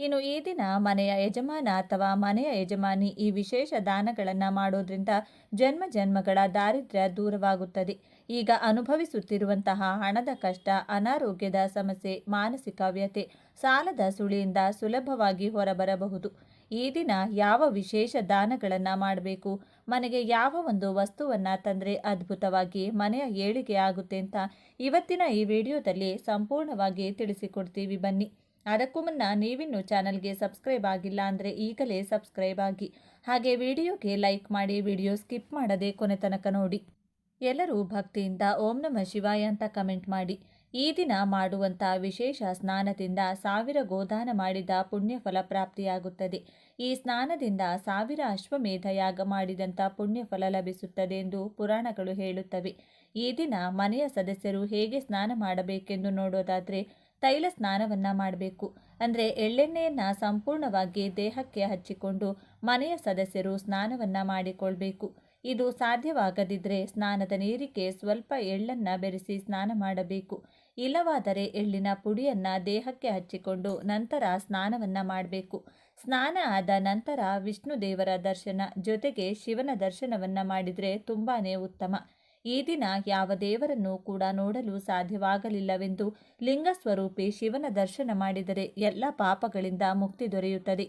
ಇನ್ನು ಈ ದಿನ ಮನೆಯ ಯಜಮಾನ ಅಥವಾ ಮನೆಯ ಯಜಮಾನಿ ಈ ವಿಶೇಷ ದಾನಗಳನ್ನು ಮಾಡೋದ್ರಿಂದ ಜನ್ಮ ಜನ್ಮಗಳ ದಾರಿದ್ರ್ಯ ದೂರವಾಗುತ್ತದೆ. ಈಗ ಅನುಭವಿಸುತ್ತಿರುವಂತಹ ಹಣದ ಕಷ್ಟ, ಅನಾರೋಗ್ಯದ ಸಮಸ್ಯೆ, ಮಾನಸಿಕ ವ್ಯತೆ ಸಾಲದ ಸುಳಿಯಿಂದ ಸುಲಭವಾಗಿ ಹೊರಬರಬಹುದು. ಈ ದಿನ ಯಾವ ವಿಶೇಷ ದಾನಗಳನ್ನು ಮಾಡಬೇಕು? ಮನೆಗೆ ಯಾವ ಒಂದು ವಸ್ತುವನ್ನು ತಂದರೆ ಅದ್ಭುತವಾಗಿ ಮನೆಯ ಏಳಿಗೆ ಆಗುತ್ತೆ ಅಂತ ಇವತ್ತಿನ ಈ ವಿಡಿಯೋದಲ್ಲಿ ಸಂಪೂರ್ಣವಾಗಿ ತಿಳಿಸಿಕೊಡ್ತೀವಿ ಬನ್ನಿ. ಅದಕ್ಕೂ ಮುನ್ನ ನೀವಿನ್ನೂ ಚಾನಲ್ಗೆ ಸಬ್ಸ್ಕ್ರೈಬ್ ಆಗಿಲ್ಲ ಅಂದರೆ ಈಗಲೇ ಸಬ್ಸ್ಕ್ರೈಬ್ ಆಗಿ. ಹಾಗೆ ವಿಡಿಯೋಗೆ ಲೈಕ್ ಮಾಡಿ ವಿಡಿಯೋ ಸ್ಕಿಪ್ ಮಾಡದೆ ಕೊನೆ ತನಕ ನೋಡಿ. ಎಲ್ಲರೂ ಭಕ್ತಿಯಿಂದ ಓಂ ನಮ ಶಿವಾಯ ಅಂತ ಕಮೆಂಟ್ ಮಾಡಿ. ಈ ದಿನ ಮಾಡುವಂಥ ವಿಶೇಷ ಸ್ನಾನದಿಂದ ಸಾವಿರ ಗೋದಾನ ಮಾಡಿದ ಪುಣ್ಯ ಫಲ ಪ್ರಾಪ್ತಿಯಾಗುತ್ತದೆ. ಈ ಸ್ನಾನದಿಂದ ಸಾವಿರ ಅಶ್ವಮೇಧ ಯಾಗ ಮಾಡಿದಂಥ ಪುಣ್ಯ ಫಲ ಲಭಿಸುತ್ತದೆ ಎಂದು ಪುರಾಣಗಳು ಹೇಳುತ್ತವೆ. ಈ ದಿನ ಮನೆಯ ಸದಸ್ಯರು ಹೇಗೆ ಸ್ನಾನ ಮಾಡಬೇಕೆಂದು ನೋಡೋದಾದರೆ ತೈಲ ಸ್ನಾನವನ್ನು ಮಾಡಬೇಕು. ಅಂದರೆ ಎಳ್ಳೆಣ್ಣೆಯನ್ನು ಸಂಪೂರ್ಣವಾಗಿ ದೇಹಕ್ಕೆ ಹಚ್ಚಿಕೊಂಡು ಮನೆಯ ಸದಸ್ಯರು ಸ್ನಾನವನ್ನು ಮಾಡಿಕೊಳ್ಬೇಕು. ಇದು ಸಾಧ್ಯವಾಗದಿದ್ದರೆ ಸ್ನಾನದ ನೀರಿಗೆ ಸ್ವಲ್ಪ ಎಳ್ಳನ್ನು ಬೆರೆಸಿ ಸ್ನಾನ ಮಾಡಬೇಕು. ಇಲ್ಲವಾದರೆ ಎಳ್ಳಿನ ಪುಡಿಯನ್ನು ದೇಹಕ್ಕೆ ಹಚ್ಚಿಕೊಂಡು ನಂತರ ಸ್ನಾನವನ್ನು ಮಾಡಬೇಕು. ಸ್ನಾನ ಆದ ನಂತರ ವಿಷ್ಣು ದೇವರ ದರ್ಶನ ಜೊತೆಗೆ ಶಿವನ ದರ್ಶನವನ್ನು ಮಾಡಿದರೆ ತುಂಬಾ ಉತ್ತಮ. ಈ ದಿನ ಯಾವ ದೇವರನ್ನು ಕೂಡ ನೋಡಲು ಸಾಧ್ಯವಾಗಲಿಲ್ಲವೆಂದು ಲಿಂಗಸ್ವರೂಪಿ ಶಿವನ ದರ್ಶನ ಮಾಡಿದರೆ ಎಲ್ಲ ಪಾಪಗಳಿಂದ ಮುಕ್ತಿ ದೊರೆಯುತ್ತದೆ.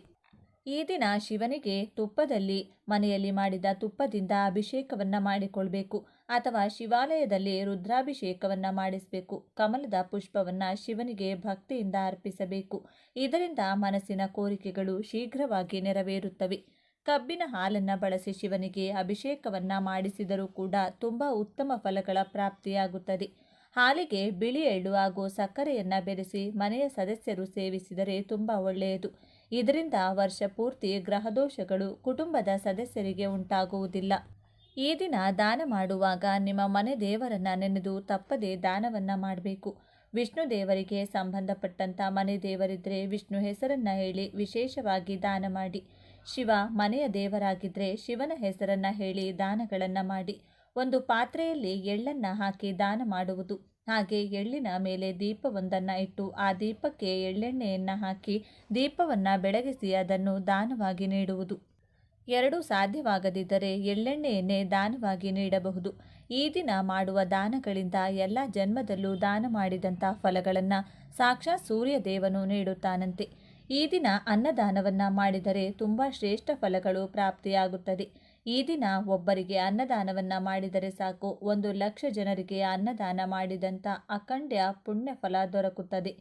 ಈ ದಿನ ಶಿವನಿಗೆ ತುಪ್ಪದಲ್ಲಿ, ಮನೆಯಲ್ಲಿ ಮಾಡಿದ ತುಪ್ಪದಿಂದ ಅಭಿಷೇಕವನ್ನು ಮಾಡಿಕೊಳ್ಬೇಕು ಅಥವಾ ಶಿವಾಲಯದಲ್ಲಿ ರುದ್ರಾಭಿಷೇಕವನ್ನು ಮಾಡಿಸಬೇಕು. ಕಮಲದ ಪುಷ್ಪವನ್ನು ಶಿವನಿಗೆ ಭಕ್ತಿಯಿಂದ ಅರ್ಪಿಸಬೇಕು. ಇದರಿಂದ ಮನಸ್ಸಿನ ಕೋರಿಕೆಗಳು ಶೀಘ್ರವಾಗಿ ನೆರವೇರುತ್ತವೆ. ಕಬ್ಬಿನ ಹಾಲನ್ನು ಬಳಸಿ ಶಿವನಿಗೆ ಅಭಿಷೇಕವನ್ನು ಮಾಡಿಸಿದರೂ ಕೂಡ ತುಂಬ ಉತ್ತಮ ಫಲಗಳ ಪ್ರಾಪ್ತಿಯಾಗುತ್ತದೆ. ಹಾಲಿಗೆ ಬಿಳಿ ಎಳ್ಳು ಹಾಗೂ ಸಕ್ಕರೆಯನ್ನು ಬೆರೆಸಿ ಮನೆಯ ಸದಸ್ಯರು ಸೇವಿಸಿದರೆ ತುಂಬ ಒಳ್ಳೆಯದು. ಇದರಿಂದ ವರ್ಷ ಪೂರ್ತಿ ಗ್ರಹದೋಷಗಳು ಕುಟುಂಬದ ಸದಸ್ಯರಿಗೆ ಉಂಟಾಗುವುದಿಲ್ಲ. ಈ ದಿನ ದಾನ ಮಾಡುವಾಗ ನಿಮ್ಮ ಮನೆ ದೇವರನ್ನ ನೆನೆದು ತಪ್ಪದೆ ದಾನವನ್ನು ಮಾಡಬೇಕು. ವಿಷ್ಣು ದೇವರಿಗೆ ಸಂಬಂಧಪಟ್ಟಂಥ ಮನೆ ದೇವರಿದ್ದರೆ ವಿಷ್ಣು ಹೆಸರನ್ನು ಹೇಳಿ ವಿಶೇಷವಾಗಿ ದಾನ ಮಾಡಿ. ಶಿವ ಮನೆಯ ದೇವರಾಗಿದ್ದರೆ ಶಿವನ ಹೆಸರನ್ನು ಹೇಳಿ ದಾನಗಳನ್ನು ಮಾಡಿ. ಒಂದು ಪಾತ್ರೆಯಲ್ಲಿ ಎಳ್ಳನ್ನು ಹಾಕಿ ದಾನ ಮಾಡುವುದು. ಹಾಗೆ ಎಳ್ಳಿನ ಮೇಲೆ ದೀಪವೊಂದನ್ನು ಇಟ್ಟು ಆ ದೀಪಕ್ಕೆ ಎಳ್ಳೆಣ್ಣೆಯನ್ನು ಹಾಕಿ ದೀಪವನ್ನು ಬೆಳಗಿಸಿ ಅದನ್ನು ದಾನವಾಗಿ ನೀಡುವುದು. ಎರಡೂ ಸಾಧ್ಯವಾಗದಿದ್ದರೆ ಎಳ್ಳೆಣ್ಣೆಯನ್ನೇ ದಾನವಾಗಿ ನೀಡಬಹುದು. ಈ ದಿನ ಮಾಡುವ ದಾನಗಳಿಂದ ಎಲ್ಲ ಜನ್ಮದಲ್ಲೂ ದಾನ ಮಾಡಿದಂಥ ಫಲಗಳನ್ನು ಸಾಕ್ಷಾತ್ ಸೂರ್ಯದೇವನು ನೀಡುತ್ತಾನಂತೆ. ಈ ದಿನ ಅನ್ನದಾನವನ್ನು ಮಾಡಿದರೆ ತುಂಬ ಶ್ರೇಷ್ಠ ಫಲಗಳು ಪ್ರಾಪ್ತಿಯಾಗುತ್ತದೆ. ಈ ದಿನ ಒಬ್ಬರಿಗೆ ಅನ್ನದಾನವನ್ನು ಮಾಡಿದರೆ ಸಾಕು. ಒಂದು ಲಕ್ಷ ಜನರಿಗೆ ಅನ್ನದಾನ ಮಾಡಿದಂಥ ಅಖಂಡ್ಯ ಪುಣ್ಯ ಫಲ ದೊರಕುತ್ತದೆ.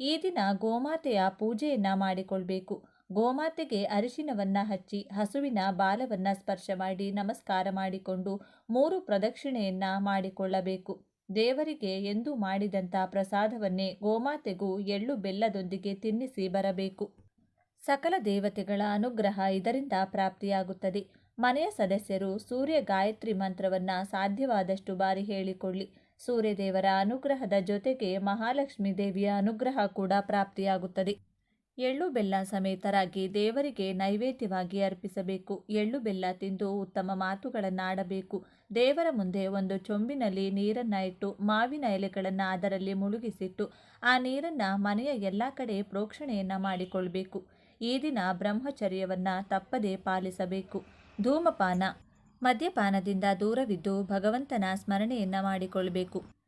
ಈ ದಿನ ಗೋಮಾತೆಯ ಪೂಜೆಯನ್ನು ಮಾಡಿಕೊಳ್ಬೇಕು. ಗೋಮಾತೆಗೆ ಅರಿಶಿನವನ್ನು ಹಚ್ಚಿ, ಹಸುವಿನ ಬಾಲವನ್ನು ಸ್ಪರ್ಶ ಮಾಡಿ, ನಮಸ್ಕಾರ ಮಾಡಿಕೊಂಡು ಮೂರು ಪ್ರದಕ್ಷಿಣೆಯನ್ನು ಮಾಡಿಕೊಳ್ಳಬೇಕು. ದೇವರಿಗೆ ಎಂದು ಮಾಡಿದಂಥ ಪ್ರಸಾದವನ್ನೇ ಗೋಮಾತೆಗೂ ಎಳ್ಳು ಬೆಲ್ಲದೊಂದಿಗೆ ತಿನ್ನಿಸಿ ಬರಬೇಕು. ಸಕಲ ದೇವತೆಗಳ ಅನುಗ್ರಹ ಇದರಿಂದ ಪ್ರಾಪ್ತಿಯಾಗುತ್ತದೆ. ಮನೆಯ ಸದಸ್ಯರು ಸೂರ್ಯ ಗಾಯತ್ರಿ ಮಂತ್ರವನ್ನು ಸಾಧ್ಯವಾದಷ್ಟು ಬಾರಿ ಹೇಳಿಕೊಳ್ಳಿ. ಸೂರ್ಯದೇವರ ಅನುಗ್ರಹದ ಜೊತೆಗೆ ಮಹಾಲಕ್ಷ್ಮೀ ದೇವಿಯ ಅನುಗ್ರಹ ಕೂಡ ಪ್ರಾಪ್ತಿಯಾಗುತ್ತದೆ. ಎಳ್ಳು ಬೆಲ್ಲ ಸಮೇತರಾಗಿ ದೇವರಿಗೆ ನೈವೇದ್ಯವಾಗಿ ಅರ್ಪಿಸಬೇಕು. ಎಳ್ಳು ಬೆಲ್ಲ ತಿಂದು ಉತ್ತಮ ಮಾತುಗಳನ್ನಾಡಬೇಕು. ದೇವರ ಮುಂದೆ ಒಂದು ಚೊಂಬಿನಲ್ಲಿ ನೀರನ್ನು ಇಟ್ಟು, ಮಾವಿನ ಎಲೆಗಳನ್ನು ಅದರಲ್ಲಿ ಮುಳುಗಿಸಿಟ್ಟು, ಆ ನೀರನ್ನು ಮನೆಯ ಎಲ್ಲ ಕಡೆ ಪ್ರೋಕ್ಷಣೆಯನ್ನು ಮಾಡಿಕೊಳ್ಬೇಕು. ಈ ದಿನ ಬ್ರಹ್ಮಚರ್ಯವನ್ನು ತಪ್ಪದೇ ಪಾಲಿಸಬೇಕು. ಧೂಮಪಾನ, ಮದ್ಯಪಾನದಿಂದ ದೂರವಿದ್ದು ಭಗವಂತನ ಸ್ಮರಣೆಯನ್ನು ಮಾಡಿಕೊಳ್ಳಬೇಕು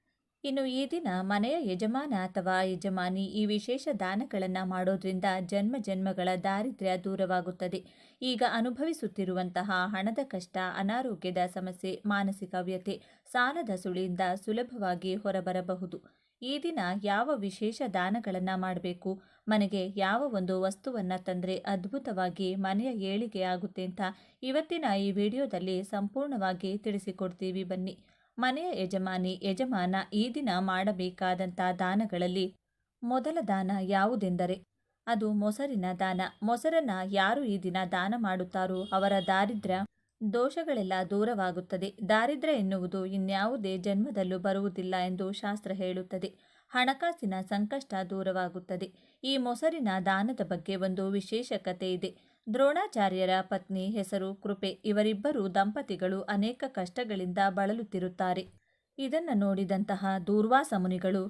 ಇನ್ನು ಈ ದಿನ ಮನೆಯ ಯಜಮಾನ ಅಥವಾ ಯಜಮಾನಿ ಈ ವಿಶೇಷ ದಾನಗಳನ್ನು ಮಾಡೋದ್ರಿಂದ ಜನ್ಮ ಜನ್ಮಗಳ ದಾರಿದ್ರ್ಯ ದೂರವಾಗುತ್ತದೆ. ಈಗ ಅನುಭವಿಸುತ್ತಿರುವಂತಹ ಹಣದ ಕಷ್ಟ, ಅನಾರೋಗ್ಯದ ಸಮಸ್ಯೆ, ಮಾನಸಿಕ ವ್ಯತೆ ಸಾಲದ ಸುಳಿಯಿಂದ ಸುಲಭವಾಗಿ ಹೊರಬರಬಹುದು. ಈ ದಿನ ಯಾವ ವಿಶೇಷ ದಾನಗಳನ್ನು ಮಾಡಬೇಕು? ಮನೆಗೆ ಯಾವ ಒಂದು ವಸ್ತುವನ್ನು ತಂದರೆ ಅದ್ಭುತವಾಗಿ ಮನೆಯ ಏಳಿಗೆ ಆಗುತ್ತೆ ಅಂತ ಇವತ್ತಿನ ಈ ವಿಡಿಯೋದಲ್ಲಿ ಸಂಪೂರ್ಣವಾಗಿ ತಿಳಿಸಿಕೊಡ್ತೀವಿ ಬನ್ನಿ. ಮನೆಯ ಯಜಮಾನಿ, ಯಜಮಾನ ಈ ದಿನ ಮಾಡಬೇಕಾದಂಥ ದಾನಗಳಲ್ಲಿ ಮೊದಲ ದಾನ ಯಾವುದೆಂದರೆ, ಅದು ಮೊಸರಿನ ದಾನ. ಮೊಸರನ್ನ ಯಾರು ಈ ದಿನ ದಾನ ಮಾಡುತ್ತಾರೋ ಅವರ ದಾರಿದ್ರ್ಯ ದೋಷಗಳೆಲ್ಲ ದೂರವಾಗುತ್ತದೆ. ದಾರಿದ್ರ್ಯ ಎನ್ನುವುದು ಇನ್ಯಾವುದೇ ಜನ್ಮದಲ್ಲೂ ಬರುವುದಿಲ್ಲ ಎಂದು ಶಾಸ್ತ್ರ ಹೇಳುತ್ತದೆ. ಹಣಕಾಸಿನ ಸಂಕಷ್ಟ ದೂರವಾಗುತ್ತದೆ. ಈ ಮೊಸರಿನ ದಾನದ ಬಗ್ಗೆ ಒಂದು ವಿಶೇಷ ಕತೆ ಇದೆ. ದ್ರೋಣಾಚಾರ್ಯರ ಪತ್ನಿ, ಹೆಸರು, ಕೃಪೆ ಇವರಿಬ್ಬರು ದಂಪತಿಗಳು ಅನೇಕ ಕಷ್ಟಗಳಿಂದ ಬಳಲುತ್ತಿರುತ್ತಾರೆ. ಇದನ್ನು ನೋಡಿದಂತಹ ದೂರ್ವಾಸ ಮುನಿಗಳು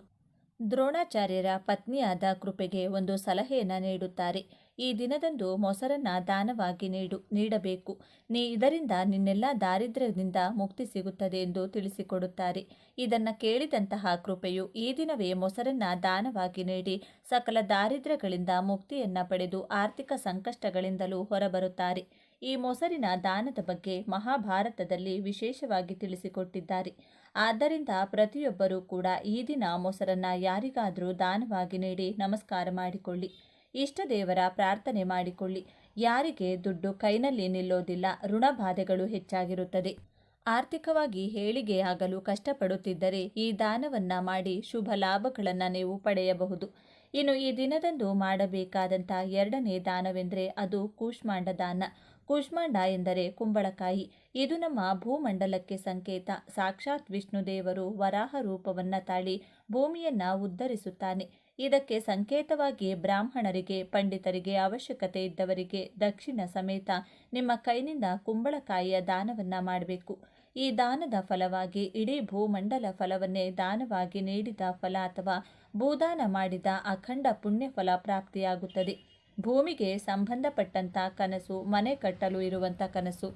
ದ್ರೋಣಾಚಾರ್ಯರ ಪತ್ನಿಯಾದ ಕೃಪೆಗೆ ಒಂದು ಸಲಹೆಯನ್ನು ನೀಡುತ್ತಾರೆ. ಈ ದಿನದಂದು ಮೊಸರನ್ನ ದಾನವಾಗಿ ನೀಡು, ನೀಡಬೇಕು. ನೀ ಇದರಿಂದ ನಿನ್ನೆಲ್ಲ ದಾರಿದ್ರ್ಯದಿಂದ ಮುಕ್ತಿ ಸಿಗುತ್ತದೆ ಎಂದು ತಿಳಿಸಿಕೊಡುತ್ತಾರೆ. ಇದನ್ನು ಕೇಳಿದಂತಹ ಕೃಪೆಯು ಈ ದಿನವೇ ಮೊಸರನ್ನ ದಾನವಾಗಿ ನೀಡಿ ಸಕಲ ದಾರಿದ್ರ್ಯಗಳಿಂದ ಮುಕ್ತಿಯನ್ನು ಪಡೆದು ಆರ್ಥಿಕ ಸಂಕಷ್ಟಗಳಿಂದಲೂ ಹೊರಬರುತ್ತಾರೆ. ಈ ಮೊಸರಿನ ದಾನದ ಬಗ್ಗೆ ಮಹಾಭಾರತದಲ್ಲಿ ವಿಶೇಷವಾಗಿ ತಿಳಿಸಿಕೊಟ್ಟಿದ್ದಾರೆ. ಆದ್ದರಿಂದ ಪ್ರತಿಯೊಬ್ಬರೂ ಕೂಡ ಈ ದಿನ ಮೊಸರನ್ನ ಯಾರಿಗಾದರೂ ದಾನವಾಗಿ ನೀಡಿ ನಮಸ್ಕಾರ ಮಾಡಿಕೊಳ್ಳಿ. ಇಷ್ಟ ದೇವರ ಪ್ರಾರ್ಥನೆ ಮಾಡಿಕೊಳ್ಳಿ. ಯಾರಿಗೆ ದುಡ್ಡು ಕೈನಲ್ಲಿ ನಿಲ್ಲೋದಿಲ್ಲ ಋಣಬಾಧೆಗಳು ಹೆಚ್ಚಾಗಿರುತ್ತದೆ. ಆರ್ಥಿಕವಾಗಿ ಹೇಳಿಗೆಯಾಗಲು ಕಷ್ಟಪಡುತ್ತಿದ್ದರೆ ಈ ದಾನವನ್ನ ಮಾಡಿ ಶುಭ ಲಾಭಗಳನ್ನು ನೀವು ಪಡೆಯಬಹುದು. ಇನ್ನು ಈ ದಿನದಂದು ಮಾಡಬೇಕಾದಂಥ ಎರಡನೇ ದಾನವೆಂದರೆ ಅದು ಕೂಷ್ಮಾಂಡ ದಾನ. ಕೂಷ್ಮಾಂಡ ಎಂದರೆ ಕುಂಬಳಕಾಯಿ. ಇದು ನಮ್ಮ ಭೂಮಂಡಲಕ್ಕೆ ಸಂಕೇತ. ಸಾಕ್ಷಾತ್ ವಿಷ್ಣು ದೇವರು ವರಾಹ ರೂಪವನ್ನು ತಾಳಿ ಭೂಮಿಯನ್ನು ಉದ್ಧರಿಸುತ್ತಾನೆ. ಇದಕ್ಕೆ ಸಂಕೇತವಾಗಿ ಬ್ರಾಹ್ಮಣರಿಗೆ, ಪಂಡಿತರಿಗೆ ಅವಶ್ಯಕತೆ ಇದ್ದವರಿಗೆ ದಕ್ಷಿಣ ಸಮೇತ ನಿಮ್ಮ ಕೈನಿಂದ ಕುಂಬಳಕಾಯಿಯ ದಾನವನ್ನ ಮಾಡಬೇಕು. ಈ ದಾನದ ಫಲವಾಗಿ ಇಡೀ ಭೂಮಂಡಲ ಫಲವನ್ನೇ ದಾನವಾಗಿ ನೀಡಿದ ಫಲ ಅಥವಾ ಭೂದಾನ ಮಾಡಿದ ಅಖಂಡ ಪುಣ್ಯ ಫಲ ಪ್ರಾಪ್ತಿಯಾಗುತ್ತದೆ. ಭೂಮಿಗೆ ಸಂಬಂಧಪಟ್ಟಂತ ಕನಸು, ಮನೆ ಕಟ್ಟಲು ಇರುವಂತ ಕನಸು,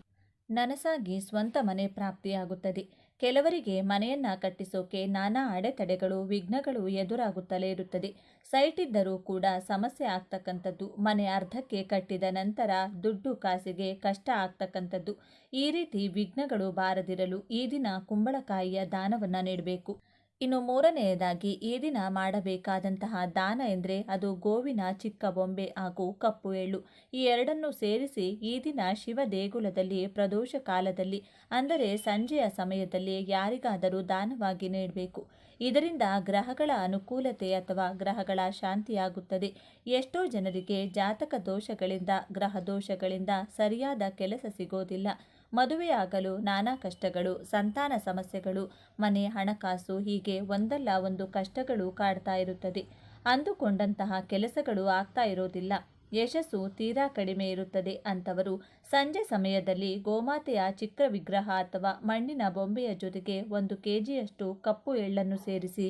ನನಸಾಗಿ ಸ್ವಂತ ಮನೆ ಪ್ರಾಪ್ತಿಯಾಗುತ್ತದೆ. ಕೆಲವರಿಗೆ ಮನೆಯನ್ನ ಕಟ್ಟಿಸೋಕೆ ನಾನಾ ಅಡೆತಡೆಗಳು, ವಿಘ್ನಗಳು ಎದುರಾಗುತ್ತಲೇ ಇರುತ್ತದೆ. ಸೈಟ್ ಇದ್ದರೂ ಕೂಡ ಸಮಸ್ಯೆ ಆಗ್ತಕ್ಕಂಥದ್ದು ಮನೆ ಅರ್ಧಕ್ಕೆ ಕಟ್ಟಿದ ನಂತರ ದುಡ್ಡು ಕಾಸಿಗೆ ಕಷ್ಟ ಆಗ್ತಕ್ಕಂಥದ್ದು. ಈ ರೀತಿ ವಿಘ್ನಗಳು ಬಾರದಿರಲು ಈ ದಿನ ಕುಂಬಳಕಾಯಿಯ ದಾನವನ್ನು ನೀಡಬೇಕು. ಇನ್ನು ಮೂರನೆಯದಾಗಿ ಈ ದಿನ ಮಾಡಬೇಕಾದಂತಹ ದಾನ ಎಂದರೆ ಅದು ಗೋವಿನ ಚಿಕ್ಕ ಬೊಂಬೆ ಹಾಗೂ ಕಪ್ಪು ಎಳ್ಳು. ಈ ಎರಡನ್ನು ಸೇರಿಸಿ ಈ ದಿನ ಶಿವ ದೇಗುಲದಲ್ಲಿ ಪ್ರದೋಷ ಕಾಲದಲ್ಲಿ, ಅಂದರೆ ಸಂಜೆಯ ಸಮಯದಲ್ಲಿ ಯಾರಿಗಾದರೂ ದಾನವಾಗಿ ನೀಡಬೇಕು. ಇದರಿಂದ ಗ್ರಹಗಳ ಅನುಕೂಲತೆ ಅಥವಾ ಗ್ರಹಗಳ ಶಾಂತಿಯಾಗುತ್ತದೆ. ಎಷ್ಟೋ ಜನರಿಗೆ ಜಾತಕ ದೋಷಗಳಿಂದ, ಗ್ರಹ ದೋಷಗಳಿಂದ ಸರಿಯಾದ ಕೆಲಸ ಸಿಗೋದಿಲ್ಲ. ಮದುವೆಯಾಗಲು ನಾನಾ ಕಷ್ಟಗಳು, ಸಂತಾನ ಸಮಸ್ಯೆಗಳು, ಮನೆ ಹಣಕಾಸು ಹೀಗೆ ಒಂದಲ್ಲ ಒಂದು ಕಷ್ಟಗಳು ಕಾಡ್ತಾ ಇರುತ್ತದೆ. ಅಂದುಕೊಂಡಂತಹ ಕೆಲಸಗಳು ಆಗ್ತಾ ಇರೋದಿಲ್ಲ. ಯಶಸ್ಸು ತೀರಾ ಕಡಿಮೆ ಇರುತ್ತದೆ ಅಂತವರು ಸಂಜೆ ಸಮಯದಲ್ಲಿ ಗೋಮಾತೆಯ ಚಿತ್ರ ವಿಗ್ರಹ ಅಥವಾ ಮಣ್ಣಿನ ಬೊಂಬೆಯ ಜೊತೆಗೆ ಒಂದು ಕೆಜಿಯಷ್ಟು ಕಪ್ಪು ಎಳ್ಳನ್ನು ಸೇರಿಸಿ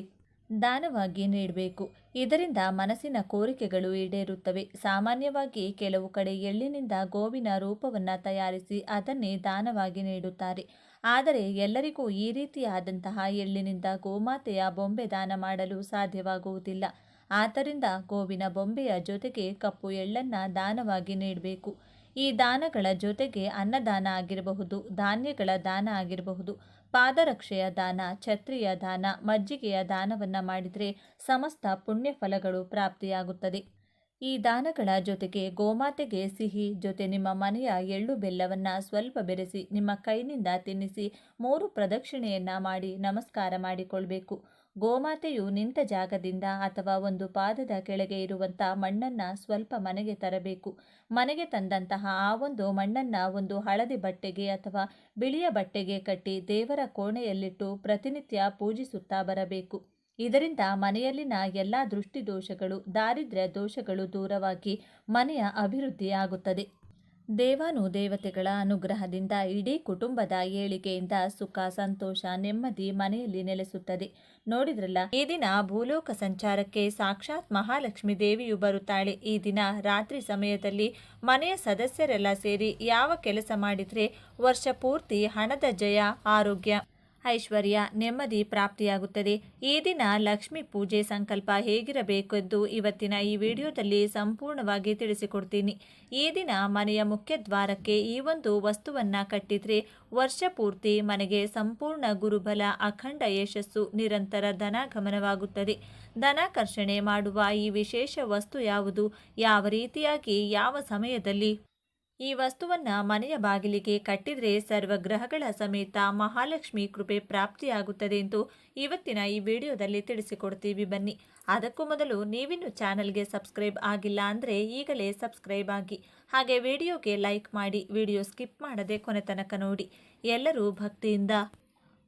ದಾನವಾಗಿ ನೀಡಬೇಕು. ಇದರಿಂದ ಮನಸ್ಸಿನ ಕೋರಿಕೆಗಳು ಈಡೇರುತ್ತವೆ. ಸಾಮಾನ್ಯವಾಗಿ ಕೆಲವು ಕಡೆ ಎಳ್ಳಿನಿಂದ ಗೋವಿನ ರೂಪವನ್ನು ತಯಾರಿಸಿ ಅದನ್ನೇ ದಾನವಾಗಿ ನೀಡುತ್ತಾರೆ. ಆದರೆ ಎಲ್ಲರಿಗೂ ಈ ರೀತಿಯಾದಂತಹ ಎಳ್ಳಿನಿಂದ ಗೋಮಾತೆಯ ಬೊಂಬೆ ದಾನ ಮಾಡಲು ಸಾಧ್ಯವಾಗುವುದಿಲ್ಲ. ಆದ್ದರಿಂದ ಗೋವಿನ ಬೊಂಬೆಯ ಜೊತೆಗೆ ಕಪ್ಪು ಎಳ್ಳನ್ನು ದಾನವಾಗಿ ನೀಡಬೇಕು. ಈ ದಾನಗಳ ಜೊತೆಗೆ ಅನ್ನದಾನ ಆಗಿರಬಹುದು, ಧಾನ್ಯಗಳ ದಾನ ಆಗಿರಬಹುದು. ಪಾದರಕ್ಷೆಯ ದಾನ, ಛತ್ರಿಯ ದಾನ, ಮಜ್ಜಿಗೆಯ ದಾನವನ್ನು ಮಾಡಿದರೆ ಸಮಸ್ತ ಪುಣ್ಯ ಫಲಗಳು ಪ್ರಾಪ್ತಿಯಾಗುತ್ತದೆ. ಈ ದಾನಗಳ ಜೊತೆಗೆ ಗೋಮಾತೆಗೆ ಸಿಹಿ ಜೊತೆ ನಿಮ್ಮ ಮನೆಯ ಎಳ್ಳು ಬೆಲ್ಲವನ್ನು ಸ್ವಲ್ಪ ಬೆರೆಸಿ, ನಿಮ್ಮ ಕೈನಿಂದ ತಿನ್ನಿಸಿ, ಮೂರು ಪ್ರದಕ್ಷಿಣೆಯನ್ನು ಮಾಡಿ ನಮಸ್ಕಾರ ಮಾಡಿಕೊಳ್ಬೇಕು. ಗೋಮಾತೆಯು ನಿಂತ ಜಾಗದಿಂದ ಅಥವಾ ಒಂದು ಪಾದದ ಕೆಳಗೆ ಇರುವಂಥ ಮಣ್ಣನ್ನು ಸ್ವಲ್ಪ ಮನೆಗೆ ತರಬೇಕು. ಮನೆಗೆ ತಂದಂತಹ ಆ ಒಂದು ಮಣ್ಣನ್ನು ಒಂದು ಹಳದಿ ಬಟ್ಟೆಗೆ ಅಥವಾ ಬಿಳಿಯ ಬಟ್ಟೆಗೆ ಕಟ್ಟಿ ದೇವರ ಕೋಣೆಯಲ್ಲಿಟ್ಟು ಪ್ರತಿನಿತ್ಯ ಪೂಜಿಸುತ್ತಾ ಬರಬೇಕು. ಇದರಿಂದ ಮನೆಯಲ್ಲಿನ ಎಲ್ಲ ದೃಷ್ಟಿ ದೋಷಗಳು ದಾರಿದ್ರ್ಯ ದೋಷಗಳು ದೂರವಾಗಿ ಮನೆಯ ಅಭಿವೃದ್ಧಿಯಾಗುತ್ತದೆ. ದೇವಾನು ದೇವತೆಗಳ ಅನುಗ್ರಹದಿಂದ ಇಡೀ ಕುಟುಂಬದ ಏಳಿಗೆಯಿಂದ ಸುಖ, ಸಂತೋಷ, ನೆಮ್ಮದಿ ಮನೆಯಲ್ಲಿ ನೆಲೆಸುತ್ತದೆ. ನೋಡಿದ್ರಲ್ಲ, ಈ ದಿನ ಭೂಲೋಕ ಸಂಚಾರಕ್ಕೆ ಸಾಕ್ಷಾತ್ ಮಹಾಲಕ್ಷ್ಮಿ ದೇವಿಯು ಬರುತ್ತಾಳೆ. ಈ ದಿನ ರಾತ್ರಿ ಸಮಯದಲ್ಲಿ ಮನೆಯ ಸದಸ್ಯರೆಲ್ಲ ಸೇರಿ ಯಾವ ಕೆಲಸ ಮಾಡಿದರೆ ವರ್ಷ ಪೂರ್ತಿ ಹಣದ ಜಯ, ಆರೋಗ್ಯ ಐಶ್ವರ್ಯ, ನೆಮ್ಮದಿ ಪ್ರಾಪ್ತಿಯಾಗುತ್ತದೆ. ಈ ದಿನ ಲಕ್ಷ್ಮಿ ಪೂಜೆ ಸಂಕಲ್ಪ ಹೇಗಿರಬೇಕೆಂದು ಇವತ್ತಿನ ಈ ವಿಡಿಯೋದಲ್ಲಿ ಸಂಪೂರ್ಣವಾಗಿ ತಿಳಿಸಿಕೊಡ್ತೀನಿ. ಈ ದಿನ ಮನೆಯ ಮುಖ್ಯ ದ್ವಾರಕ್ಕೆ ಈ ಒಂದು ವಸ್ತುವನ್ನು ಕಟ್ಟಿದ್ರೆ ವರ್ಷ ಪೂರ್ತಿ ಮನೆಗೆ ಸಂಪೂರ್ಣ ಗುರುಬಲ, ಅಖಂಡ ಯಶಸ್ಸು, ನಿರಂತರ ಧನಾಗಮನವಾಗುತ್ತದೆ. ಧನಾಕರ್ಷಣೆ ಮಾಡುವ ಈ ವಿಶೇಷ ವಸ್ತು ಯಾವುದು? ಯಾವ ರೀತಿಯಾಗಿ, ಯಾವ ಸಮಯದಲ್ಲಿ? ಈ ವಸ್ತುವನ್ನ ಮನೆಯ ಬಾಗಿಲಿಗೆ ಕಟ್ಟಿದ್ರೆ ಸರ್ವಗ್ರಹಗಳ ಸಮೇತ ಮಹಾಲಕ್ಷ್ಮಿ ಕೃಪೆ ಪ್ರಾಪ್ತಿಯಾಗುತ್ತದೆ ಎಂದು ಇವತ್ತಿನ ಈ ವಿಡಿಯೋದಲ್ಲಿ ತಿಳಿಸಿಕೊಡ್ತೀವಿ ಬನ್ನಿ. ಅದಕ್ಕೂ ಮೊದಲು ನೀವಿನ್ನು ಚಾನಲ್ಗೆ ಸಬ್ಸ್ಕ್ರೈಬ್ ಆಗಿಲ್ಲ ಅಂದರೆ ಈಗಲೇ ಸಬ್ಸ್ಕ್ರೈಬ್ ಆಗಿ. ಹಾಗೆ ವಿಡಿಯೋಗೆ ಲೈಕ್ ಮಾಡಿ, ವಿಡಿಯೋ ಸ್ಕಿಪ್ ಮಾಡದೆ ಕೊನೆ ತನಕ ನೋಡಿ. ಎಲ್ಲರೂ ಭಕ್ತಿಯಿಂದ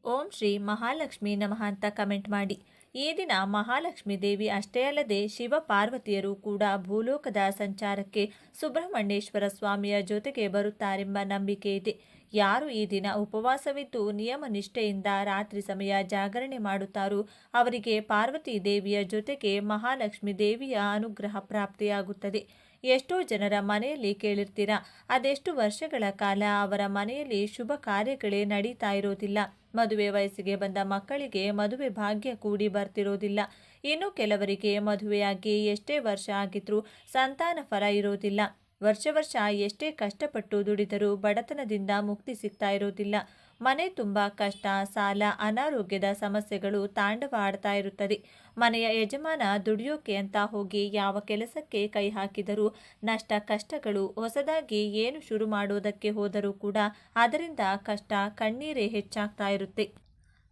ಓಂ ಶ್ರೀ ಮಹಾಲಕ್ಷ್ಮಿ ನಮಃ ಅಂತ ಕಮೆಂಟ್ ಮಾಡಿ. ಈ ದಿನ ಮಹಾಲಕ್ಷ್ಮೀ ದೇವಿ ಅಷ್ಟೇ ಅಲ್ಲದೆ ಶಿವ ಪಾರ್ವತಿಯರು ಕೂಡ ಭೂಲೋಕದ ಸಂಚಾರಕ್ಕೆ ಸುಬ್ರಹ್ಮಣ್ಯೇಶ್ವರ ಸ್ವಾಮಿಯ ಜೊತೆಗೆ ಬರುತ್ತಾರೆಂಬ ನಂಬಿಕೆ ಇದೆ. ಯಾರು ಈ ದಿನ ಉಪವಾಸವಿದ್ದು ನಿಯಮ ನಿಷ್ಠೆಯಿಂದ ರಾತ್ರಿ ಸಮಯ ಜಾಗರಣೆ ಮಾಡುತ್ತಾರೋ ಅವರಿಗೆ ಪಾರ್ವತಿ ದೇವಿಯ ಜೊತೆಗೆ ಮಹಾಲಕ್ಷ್ಮಿ ದೇವಿಯ ಅನುಗ್ರಹ ಪ್ರಾಪ್ತಿಯಾಗುತ್ತದೆ. ಎಷ್ಟೋ ಜನರ ಮನೆಯಲ್ಲಿ ಕೇಳಿರ್ತೀರಾ, ಅದೆಷ್ಟು ವರ್ಷಗಳ ಕಾಲ ಅವರ ಮನೆಯಲ್ಲಿ ಶುಭ ಕಾರ್ಯಗಳೇ ನಡೀತಾ ಇರೋದಿಲ್ಲ. ಮದುವೆ ವಯಸ್ಸಿಗೆ ಬಂದ ಮಕ್ಕಳಿಗೆ ಮದುವೆ ಭಾಗ್ಯ ಕೂಡಿ ಬರ್ತಿರೋದಿಲ್ಲ. ಇನ್ನು ಕೆಲವರಿಗೆ ಮದುವೆಯಾಗಿ ಎಷ್ಟೇ ವರ್ಷ ಆಗಿದ್ರೂ ಸಂತಾನ ಫಲ ಇರೋದಿಲ್ಲ. ವರ್ಷ ವರ್ಷ ಎಷ್ಟೇ ಕಷ್ಟಪಟ್ಟು ದುಡಿದರೂ ಬಡತನದಿಂದ ಮುಕ್ತಿ ಸಿಗ್ತಾ ಇರೋದಿಲ್ಲ. ಮನೆ ತುಂಬ ಕಷ್ಟ, ಸಾಲ, ಅನಾರೋಗ್ಯದ ಸಮಸ್ಯೆಗಳು ತಾಂಡವ ಆಡ್ತಾ ಇರುತ್ತದೆ. ಮನೆಯ ಯಜಮಾನ ದುಡಿಯೋಕೆ ಅಂತ ಹೋಗಿ ಯಾವ ಕೆಲಸಕ್ಕೆ ಕೈ ಹಾಕಿದರೂ ನಷ್ಟ ಕಷ್ಟಗಳು ಹೊಸದಾಗಿ ಏನು ಶುರು ಮಾಡೋದಕ್ಕೆ ಹೋದರೂ ಕೂಡ ಅದರಿಂದ ಕಷ್ಟ ಕಣ್ಣೀರೇ ಹೆಚ್ಚಾಗ್ತಾ ಇರುತ್ತೆ.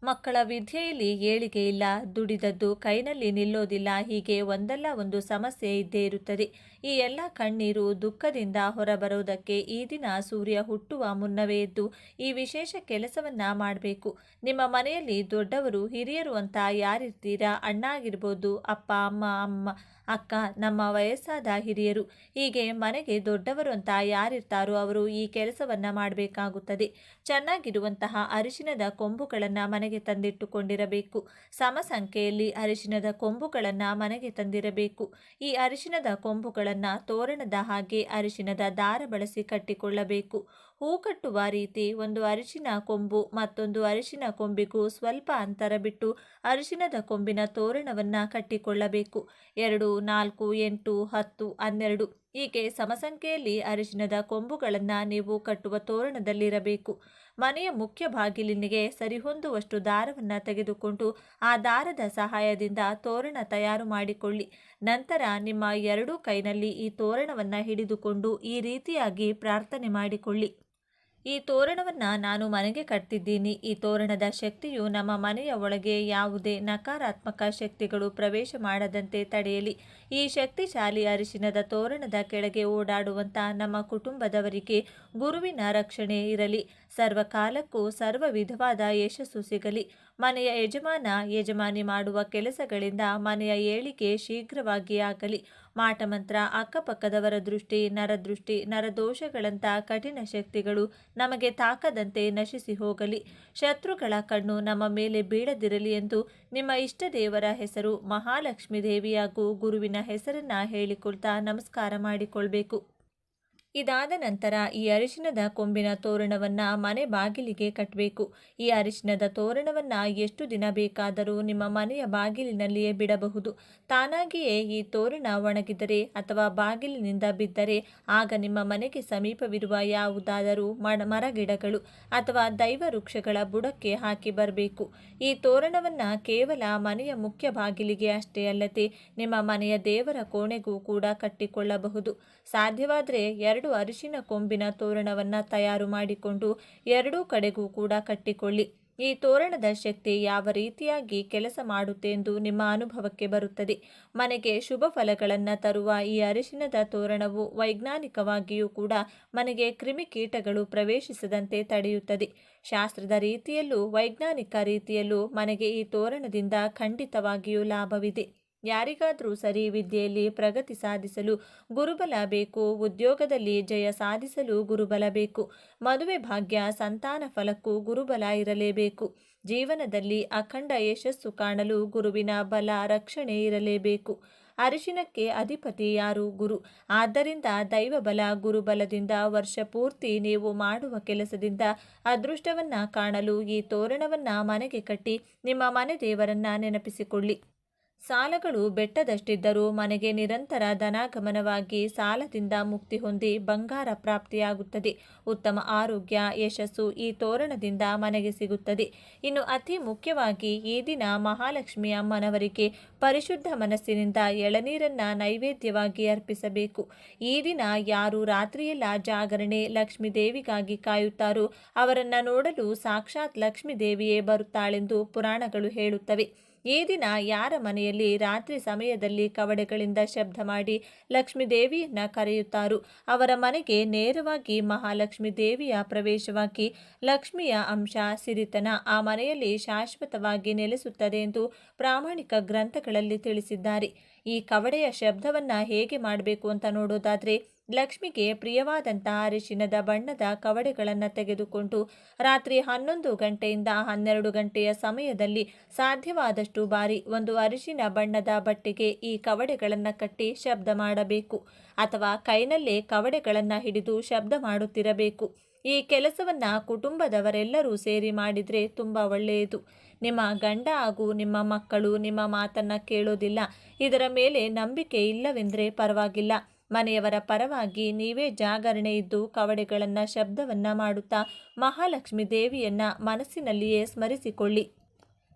ಮಕ್ಕಳ ವಿದ್ಯೆಯಲ್ಲಿ ಏಳಿಗೆ ಇಲ್ಲ. ದುಡಿದದ್ದು ಕೈನಲ್ಲಿ ನಿಲ್ಲೋದಿಲ್ಲ. ಹೀಗೆ ಒಂದಲ್ಲ ಒಂದು ಸಮಸ್ಯೆ ಇದ್ದೇ ಇರುತ್ತದೆ. ಈ ಎಲ್ಲ ಕಣ್ಣೀರು ದುಃಖದಿಂದ ಹೊರಬರೋದಕ್ಕೆ ಈ ದಿನ ಸೂರ್ಯ ಹುಟ್ಟುವ ಮುನ್ನವೇ ಎದ್ದು ಈ ವಿಶೇಷ ಕೆಲಸವನ್ನ ಮಾಡಬೇಕು. ನಿಮ್ಮ ಮನೆಯಲ್ಲಿ ದೊಡ್ಡವರು, ಹಿರಿಯರು ಅಂತ ಯಾರಿರ್ತೀರಾ? ಅಣ್ಣ ಆಗಿರ್ಬೋದು ಅಪ್ಪ, ಅಮ್ಮ ಅಮ್ಮ. ಅಕ್ಕ, ನಮ್ಮ ವಯಸ್ಸಾದ ಹಿರಿಯರು. ಹೀಗೆ ಮನೆಗೆ ದೊಡ್ಡವರು ಅಂತ ಯಾರಿರ್ತಾರೋ ಅವರು ಈ ಕೆಲಸವನ್ನ ಮಾಡಬೇಕಾಗುತ್ತದೆ. ಚೆನ್ನಾಗಿರುವಂತಹ ಅರಿಶಿನದ ಕೊಂಬುಗಳನ್ನು ಮನೆಗೆ ತಂದಿಟ್ಟುಕೊಂಡಿರಬೇಕು. ಸಮ ಸಂಖ್ಯೆಯಲ್ಲಿ ಅರಿಶಿನದ ಕೊಂಬುಗಳನ್ನು ಮನೆಗೆ ತಂದಿರಬೇಕು. ಈ ಅರಿಶಿನದ ಕೊಂಬುಗಳನ್ನು ತೋರಣದ ಹಾಗೆ ಅರಿಶಿನದ ದಾರ ಬಳಸಿ ಕಟ್ಟಿಕೊಳ್ಳಬೇಕು. ಹೂ ಕಟ್ಟುವ ರೀತಿ ಒಂದು ಅರಿಶಿನ ಕೊಂಬು ಮತ್ತೊಂದು ಅರಿಶಿನ ಕೊಂಬಿಗೂ ಸ್ವಲ್ಪ ಅಂತರ ಬಿಟ್ಟು ಅರಿಶಿನದ ಕೊಂಬಿನ ತೋರಣವನ್ನ ಕಟ್ಟಿಕೊಳ್ಳಬೇಕು. ಎರಡು ನಾಲ್ಕು, ಎಂಟು, ಹತ್ತು, ಹನ್ನೆರಡು ಹೀಗೆ ಸಮಸಂಖ್ಯೆಯಲ್ಲಿ ಅರಿಶಿನದ ಕೊಂಬುಗಳನ್ನು ನೀವು ಕಟ್ಟುವ ತೋರಣದಲ್ಲಿರಬೇಕು. ಮನೆಯ ಮುಖ್ಯ ಬಾಗಿಲಿನಿಗೆ ಸರಿಹೊಂದುವಷ್ಟು ದಾರವನ್ನು ತೆಗೆದುಕೊಂಡು ಆ ದಾರದ ಸಹಾಯದಿಂದ ತೋರಣ ತಯಾರು ಮಾಡಿಕೊಳ್ಳಿ. ನಂತರ ನಿಮ್ಮ ಎರಡೂ ಕೈನಲ್ಲಿ ಈ ತೋರಣವನ್ನು ಹಿಡಿದುಕೊಂಡು ಈ ರೀತಿಯಾಗಿ ಪ್ರಾರ್ಥನೆ ಮಾಡಿಕೊಳ್ಳಿ. ಈ ತೋರಣವನ್ನು ನಾನು ಮನೆಗೆ ಕಟ್ತಿದ್ದೀನಿ. ಈ ತೋರಣದ ಶಕ್ತಿಯು ನಮ್ಮ ಮನೆಯ ಒಳಗೆ ಯಾವುದೇ ನಕಾರಾತ್ಮಕ ಶಕ್ತಿಗಳು ಪ್ರವೇಶ ಮಾಡದಂತೆ ತಡೆಯಲಿ. ಈ ಶಕ್ತಿಶಾಲಿ ಅರಿಶಿನದ ತೋರಣದ ಕೆಳಗೆ ಓಡಾಡುವಂಥ ನಮ್ಮ ಕುಟುಂಬದವರಿಗೆ ಗುರುವಿನ ರಕ್ಷಣೆ ಇರಲಿ. ಸರ್ವಕಾಲಕ್ಕೂ ಸರ್ವ ವಿಧವಾದ ಯಶಸ್ಸು ಸಿಗಲಿ. ಮನೆಯ ಯಜಮಾನ ಯಜಮಾನಿ ಮಾಡುವ ಕೆಲಸಗಳಿಂದ ಮನೆಯ ಏಳಿಗೆ ಶೀಘ್ರವಾಗಿ ಆಗಲಿ. ಮಾಟಮಂತ್ರ, ಅಕ್ಕಪಕ್ಕದವರ ದೃಷ್ಟಿ, ನರದೃಷ್ಟಿ, ನರದೋಷಗಳಂಥ ಕಠಿಣ ಶಕ್ತಿಗಳು ನಮಗೆ ತಾಕದಂತೆ ನಶಿಸಿ ಹೋಗಲಿ. ಶತ್ರುಗಳ ಕಣ್ಣು ನಮ್ಮ ಮೇಲೆ ಬೀಳದಿರಲಿ ಎಂದು ನಿಮ್ಮ ಇಷ್ಟ ದೇವರ ಹೆಸರು ಮಹಾಲಕ್ಷ್ಮೀ ದೇವಿ ಹಾಗೂ ಗುರುವಿನ ಹೆಸರನ್ನ ಹೇಳಿಕೊಳ್ತಾ ನಮಸ್ಕಾರ ಮಾಡಿಕೊಳ್ಬೇಕು. ಇದಾದ ನಂತರ ಈ ಅರಿಶಿನದ ಕೊಂಬಿನ ತೋರಣವನ್ನು ಮನೆ ಬಾಗಿಲಿಗೆ ಕಟ್ಟಬೇಕು ಈ ಅರಿಶಿನದ ತೋರಣವನ್ನು ಎಷ್ಟು ದಿನ ಬೇಕಾದರೂ ನಿಮ್ಮ ಮನೆಯ ಬಾಗಿಲಿನಲ್ಲಿಯೇ ಬಿಡಬಹುದು. ತಾನಾಗಿಯೇ ಈ ತೋರಣ ಒಣಗಿದರೆ ಅಥವಾ ಬಾಗಿಲಿನಿಂದ ಬಿದ್ದರೆ ಆಗ ನಿಮ್ಮ ಮನೆಗೆ ಸಮೀಪವಿರುವ ಯಾವುದಾದರೂ ಮರಗಿಡಗಳು ಅಥವಾ ದೈವ ವೃಕ್ಷಗಳ ಬುಡಕ್ಕೆ ಹಾಕಿ ಬರಬೇಕು. ಈ ತೋರಣವನ್ನು ಕೇವಲ ಮನೆಯ ಮುಖ್ಯ ಬಾಗಿಲಿಗೆ ಅಷ್ಟೇ ಅಲ್ಲದೆ ನಿಮ್ಮ ಮನೆಯ ದೇವರ ಕೋಣೆಗೂ ಕೂಡ ಕಟ್ಟಿಕೊಳ್ಳಬಹುದು. ಸಾಧ್ಯವಾದರೆ ಎರಡು ಅರಿಶಿನ ಕೊಂಬಿನ ತೋರಣವನ್ನು ತಯಾರು ಮಾಡಿಕೊಂಡು ಎರಡೂ ಕಡೆಗೂ ಕೂಡ ಕಟ್ಟಿಕೊಳ್ಳಿ. ಈ ತೋರಣದ ಶಕ್ತಿ ಯಾವ ರೀತಿಯಾಗಿ ಕೆಲಸ ಮಾಡುತ್ತೆ ಎಂದು ನಿಮ್ಮ ಅನುಭವಕ್ಕೆ ಬರುತ್ತದೆ. ಮನೆಗೆ ಶುಭ ಫಲಗಳನ್ನು ತರುವ ಈ ಅರಿಶಿನದ ತೋರಣವು ವೈಜ್ಞಾನಿಕವಾಗಿಯೂ ಕೂಡ ಮನೆಗೆ ಕ್ರಿಮಿಕೀಟಗಳು ಪ್ರವೇಶಿಸದಂತೆ ತಡೆಯುತ್ತದೆ. ಶಾಸ್ತ್ರದ ರೀತಿಯಲ್ಲೂ ವೈಜ್ಞಾನಿಕ ರೀತಿಯಲ್ಲೂ ಮನೆಗೆ ಈ ತೋರಣದಿಂದ ಖಂಡಿತವಾಗಿಯೂ ಲಾಭವಿದೆ. ಯಾರಿಗಾದರೂ ಸರಿ ವಿದ್ಯೆಯಲ್ಲಿ ಪ್ರಗತಿ ಸಾಧಿಸಲು ಗುರುಬಲ ಬೇಕು, ಉದ್ಯೋಗದಲ್ಲಿ ಜಯ ಸಾಧಿಸಲು ಗುರುಬಲ ಬೇಕು. ಮದುವೆ ಭಾಗ್ಯ, ಸಂತಾನ ಫಲಕ್ಕೂ ಗುರುಬಲ ಇರಲೇಬೇಕು. ಜೀವನದಲ್ಲಿ ಅಖಂಡ ಯಶಸ್ಸು ಕಾಣಲು ಗುರುವಿನ ಬಲ, ರಕ್ಷಣೆ ಇರಲೇಬೇಕು. ಅರಿಶಿನಕ್ಕೆ ಅಧಿಪತಿ ಯಾರು? ಗುರು. ಆದ್ದರಿಂದ ದೈವಬಲ ಗುರುಬಲದಿಂದ ವರ್ಷ ಪೂರ್ತಿ ನೀವು ಮಾಡುವ ಕೆಲಸದಿಂದ ಅದೃಷ್ಟವನ್ನ ಕಾಣಲು ಈ ತೋರಣವನ್ನ ಮನೆಗೆ ಕಟ್ಟಿ ನಿಮ್ಮ ಮನೆ ದೇವರನ್ನ ನೆನಪಿಸಿಕೊಳ್ಳಿ. ಸಾಲಗಳು ಬೆಟ್ಟದಷ್ಟಿದ್ದರೂ ಮನೆಗೆ ನಿರಂತರ ಧನಾಗಮನವಾಗಿ ಸಾಲದಿಂದ ಮುಕ್ತಿ ಹೊಂದಿ ಬಂಗಾರ ಪ್ರಾಪ್ತಿಯಾಗುತ್ತದೆ. ಉತ್ತಮ ಆರೋಗ್ಯ, ಯಶಸ್ಸು ಈ ತೋರಣದಿಂದ ಮನೆಗೆ ಸಿಗುತ್ತದೆ. ಇನ್ನು ಅತಿ ಮುಖ್ಯವಾಗಿ ಈ ದಿನ ಮಹಾಲಕ್ಷ್ಮಿ ಅಮ್ಮನವರಿಗೆ ಪರಿಶುದ್ಧ ಮನಸ್ಸಿನಿಂದ ಎಳನೀರನ್ನು ನೈವೇದ್ಯವಾಗಿ ಅರ್ಪಿಸಬೇಕು. ಈ ದಿನ ಯಾರು ರಾತ್ರಿಯೆಲ್ಲ ಜಾಗರಣೆ ಲಕ್ಷ್ಮೀ ದೇವಿಗಾಗಿ ಕಾಯುತ್ತಾರೋ ಅವರನ್ನು ನೋಡಲು ಸಾಕ್ಷಾತ್ ಲಕ್ಷ್ಮೀ ದೇವಿಯೇ ಬರುತ್ತಾಳೆಂದು ಪುರಾಣಗಳು ಹೇಳುತ್ತವೆ. ಈ ದಿನ ಯಾರ ಮನೆಯಲ್ಲಿ ರಾತ್ರಿ ಸಮಯದಲ್ಲಿ ಕವಡೆಗಳಿಂದ ಶಬ್ದ ಮಾಡಿ ಲಕ್ಷ್ಮೀ ದೇವಿಯನ್ನ ಕರೆಯುತ್ತಾರೋ? ಅವರ ಮನೆಗೆ ನೇರವಾಗಿ ಮಹಾಲಕ್ಷ್ಮಿ ದೇವಿಯ ಪ್ರವೇಶವಾಗಿ ಲಕ್ಷ್ಮಿಯ ಅಂಶ ಸಿರಿತನ ಆ ಮನೆಯಲ್ಲಿ ಶಾಶ್ವತವಾಗಿ ನೆಲೆಸುತ್ತದೆ ಎಂದು ಪ್ರಾಮಾಣಿಕ ಗ್ರಂಥಗಳಲ್ಲಿ ತಿಳಿಸಿದ್ದಾರೆ. ಈ ಕವಡೆಯ ಶಬ್ದವನ್ನ ಹೇಗೆ ಮಾಡಬೇಕು ಅಂತ ನೋಡೋದಾದ್ರೆ ಲಕ್ಷ್ಮಿಗೆ ಪ್ರಿಯವಾದಂತಹ ಅರಿಶಿನದ ಬಣ್ಣದ ಕವಡೆಗಳನ್ನು ತೆಗೆದುಕೊಂಡು ರಾತ್ರಿ ಹನ್ನೊಂದು ಗಂಟೆಯಿಂದ ಹನ್ನೆರಡು ಗಂಟೆಯ ಸಮಯದಲ್ಲಿ ಸಾಧ್ಯವಾದಷ್ಟು ಬಾರಿ ಒಂದು ಅರಿಶಿನ ಬಣ್ಣದ ಬಟ್ಟೆಗೆ ಈ ಕವಡೆಗಳನ್ನು ಕಟ್ಟಿ ಶಬ್ದ ಮಾಡಬೇಕು ಅಥವಾ ಕೈನಲ್ಲೇ ಕವಡೆಗಳನ್ನು ಹಿಡಿದು ಶಬ್ದ ಮಾಡುತ್ತಿರಬೇಕು. ಈ ಕೆಲಸವನ್ನ ಕುಟುಂಬದವರೆಲ್ಲರೂ ಸೇರಿ ಮಾಡಿದರೆ ತುಂಬ ಒಳ್ಳೆಯದು. ನಿಮ್ಮ ಗಂಡ ಹಾಗೂ ನಿಮ್ಮ ಮಕ್ಕಳು ನಿಮ್ಮ ಮಾತನ್ನ ಕೇಳೋದಿಲ್ಲ. ಇದರ ಮೇಲೆ ನಂಬಿಕೆ ಇಲ್ಲವೆಂದರೆ ಪರವಾಗಿಲ್ಲ. ಮನೆಯವರ ಪರವಾಗಿ ನೀವೇ ಜಾಗರಣೆ ಇದ್ದು ಕವಡೆಗಳನ್ನು ಶಬ್ದವನ್ನು ಮಾಡುತ್ತಾ ಮಹಾಲಕ್ಷ್ಮಿ ದೇವಿಯನ್ನು ಮನಸ್ಸಿನಲ್ಲಿಯೇ ಸ್ಮರಿಸಿಕೊಳ್ಳಿ.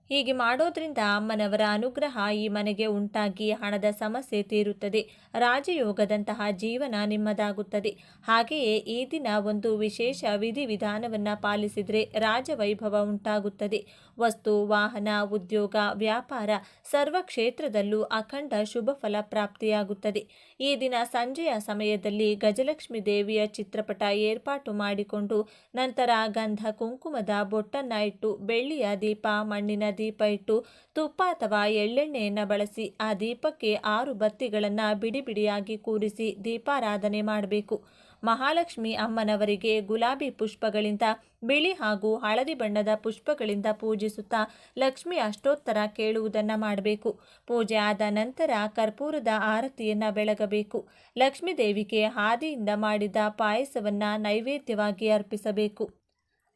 ಹೀಗೆ ಮಾಡೋದ್ರಿಂದ ಅಮ್ಮನವರ ಅನುಗ್ರಹ ಈ ಮನೆಗೆ ಉಂಟಾಗಿ ಹಣದ ಸಮಸ್ಯೆ ತೀರುತ್ತದೆ. ರಾಜಯೋಗದಂತಹ ಜೀವನ ನಿಮ್ಮದಾಗುತ್ತದೆ. ಹಾಗೆಯೇ ಈ ದಿನ ಒಂದು ವಿಶೇಷ ವಿಧಿವಿಧಾನವನ್ನು ಪಾಲಿಸಿದರೆ ರಾಜವೈಭವ ಉಂಟಾಗುತ್ತದೆ. ವಸ್ತು, ವಾಹನ, ಉದ್ಯೋಗ, ವ್ಯಾಪಾರ ಸರ್ವ ಕ್ಷೇತ್ರದಲ್ಲೂ ಅಖಂಡ ಶುಭ ಫಲ ಪ್ರಾಪ್ತಿಯಾಗುತ್ತದೆ. ಈ ದಿನ ಸಂಜೆಯ ಸಮಯದಲ್ಲಿ ಗಜಲಕ್ಷ್ಮಿ ದೇವಿಯ ಚಿತ್ರಪಟ ಏರ್ಪಾಟು ಮಾಡಿಕೊಂಡು ನಂತರ ಗಂಧ ಕುಂಕುಮದ ಬೊಟ್ಟನ್ನ ಇಟ್ಟು ಬೆಳ್ಳಿಯ ದೀಪ, ಮಣ್ಣಿನ ದೀಪ ಇಟ್ಟು ತುಪ್ಪ ಅಥವಾ ಎಳ್ಳೆಣ್ಣೆಯನ್ನು ಬಳಸಿ ಆ ದೀಪಕ್ಕೆ ಆರು ಬತ್ತಿಗಳನ್ನು ಬಿಡಿ ಬಿಡಿಯಾಗಿ ಕೂರಿಸಿ ದೀಪಾರಾಧನೆ ಮಾಡಬೇಕು. ಮಹಾಲಕ್ಷ್ಮಿ ಅಮ್ಮನವರಿಗೆ ಗುಲಾಬಿ ಪುಷ್ಪಗಳಿಂದ ಬಿಳಿ ಹಾಗೂ ಹಳದಿ ಬಣ್ಣದ ಪುಷ್ಪಗಳಿಂದ ಪೂಜಿಸುತ್ತಾ ಲಕ್ಷ್ಮಿ ಅಷ್ಟೋತ್ತರ ಕೇಳುವುದನ್ನು ಮಾಡಬೇಕು. ಪೂಜೆ ಆದ ನಂತರ ಕರ್ಪೂರದ ಆರತಿಯನ್ನು ಬೆಳಗಬೇಕು. ಲಕ್ಷ್ಮೀ ದೇವಿಗೆ ಹಾದಿಯಿಂದ ಮಾಡಿದ ಪಾಯಸವನ್ನು ನೈವೇದ್ಯವಾಗಿ ಅರ್ಪಿಸಬೇಕು.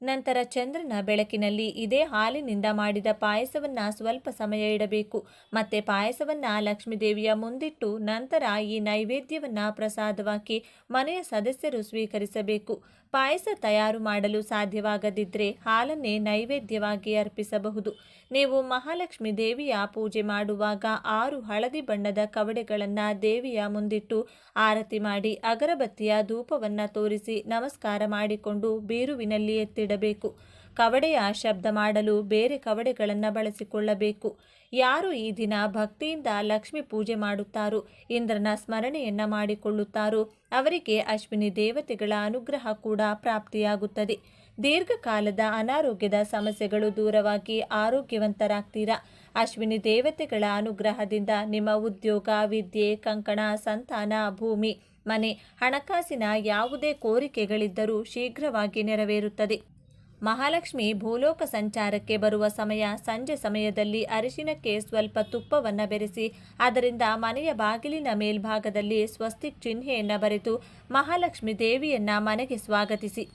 ನಂತರ ಚಂದ್ರನ ಬೆಳಕಿನಲ್ಲಿ ಇದೇ ಹಾಲಿನಿಂದ ಮಾಡಿದ ಪಾಯಸವನ್ನ ಸ್ವಲ್ಪ ಸಮಯ ಇಡಬೇಕು. ಮತ್ತೆ ಪಾಯಸವನ್ನ ಲಕ್ಷ್ಮೀದೇವಿಯ ಮುಂದಿಟ್ಟು ನಂತರ ಈ ನೈವೇದ್ಯವನ್ನ ಪ್ರಸಾದವಾಗಿ ಮನೆಯ ಸದಸ್ಯರು ಸ್ವೀಕರಿಸಬೇಕು. ಪಾಯಸ ತಯಾರು ಮಾಡಲು ಸಾಧ್ಯವಾಗದಿದ್ದರೆ ಹಾಲನ್ನೇ ನೈವೇದ್ಯವಾಗಿ ಅರ್ಪಿಸಬಹುದು. ನೀವು ಮಹಾಲಕ್ಷ್ಮಿ ದೇವಿಯ ಪೂಜೆ ಮಾಡುವಾಗ ಆರು ಹಳದಿ ಬಣ್ಣದ ಕವಡೆಗಳನ್ನು ದೇವಿಯ ಮುಂದಿಟ್ಟು ಆರತಿ ಮಾಡಿ ಅಗರಬತ್ತಿಯ ಧೂಪವನ್ನು ತೋರಿಸಿ ನಮಸ್ಕಾರ ಮಾಡಿಕೊಂಡು ಬೀರುವಿನಲ್ಲಿ ಎತ್ತಿಡಬೇಕು ಕವಡೆಯ ಶಬ್ದ ಮಾಡಲು ಬೇರೆ ಕವಡೆಗಳನ್ನು ಬಳಸಿಕೊಳ್ಳಬೇಕು. ಯಾರು ಈ ದಿನ ಭಕ್ತಿಯಿಂದ ಲಕ್ಷ್ಮಿ ಪೂಜೆ ಮಾಡುತ್ತಾರೋ, ಇಂದ್ರನ ಸ್ಮರಣೆಯನ್ನ ಮಾಡಿಕೊಳ್ಳುತ್ತಾರೋ, ಅವರಿಗೆ ಅಶ್ವಿನಿ ದೇವತೆಗಳ ಅನುಗ್ರಹ ಕೂಡ ಪ್ರಾಪ್ತಿಯಾಗುತ್ತದೆ. ದೀರ್ಘಕಾಲದ ಅನಾರೋಗ್ಯದ ಸಮಸ್ಯೆಗಳು ದೂರವಾಗಿ ಆರೋಗ್ಯವಂತರಾಗ್ತೀರಾ? ಅಶ್ವಿನಿ ದೇವತೆಗಳ ಅನುಗ್ರಹದಿಂದ ನಿಮ್ಮ ಉದ್ಯೋಗ, ವಿದ್ಯೆ, ಕಂಕಣ, ಸಂತಾನ, ಭೂಮಿ, ಮನೆ, ಹಣಕಾಸಿನ ಯಾವುದೇ ಕೋರಿಕೆಗಳಿದ್ದರೂ ಶೀಘ್ರವಾಗಿ ನೆರವೇರುತ್ತದೆ. ಮಹಾಲಕ್ಷ್ಮಿ ಭೂಲೋಕ ಸಂಚಾರಕ್ಕೆ ಬರುವ ಸಮಯ ಸಂಜೆ ಸಮಯದಲ್ಲಿ ಅರಿಶಿನಕ್ಕೆ ಸ್ವಲ್ಪ ತುಪ್ಪವನ್ನು ಬೆರೆಸಿ, ಅದರಿಂದ ಮನೆಯ ಬಾಗಿಲಿನ ಮೇಲ್ಭಾಗದಲ್ಲಿ ಸ್ವಸ್ತಿಕ್ ಚಿಹ್ನೆಯನ್ನು ಬರೆದು ಮಹಾಲಕ್ಷ್ಮಿ ದೇವಿಯನ್ನ ಮನೆಗೆ ಸ್ವಾಗತಿಸಿ.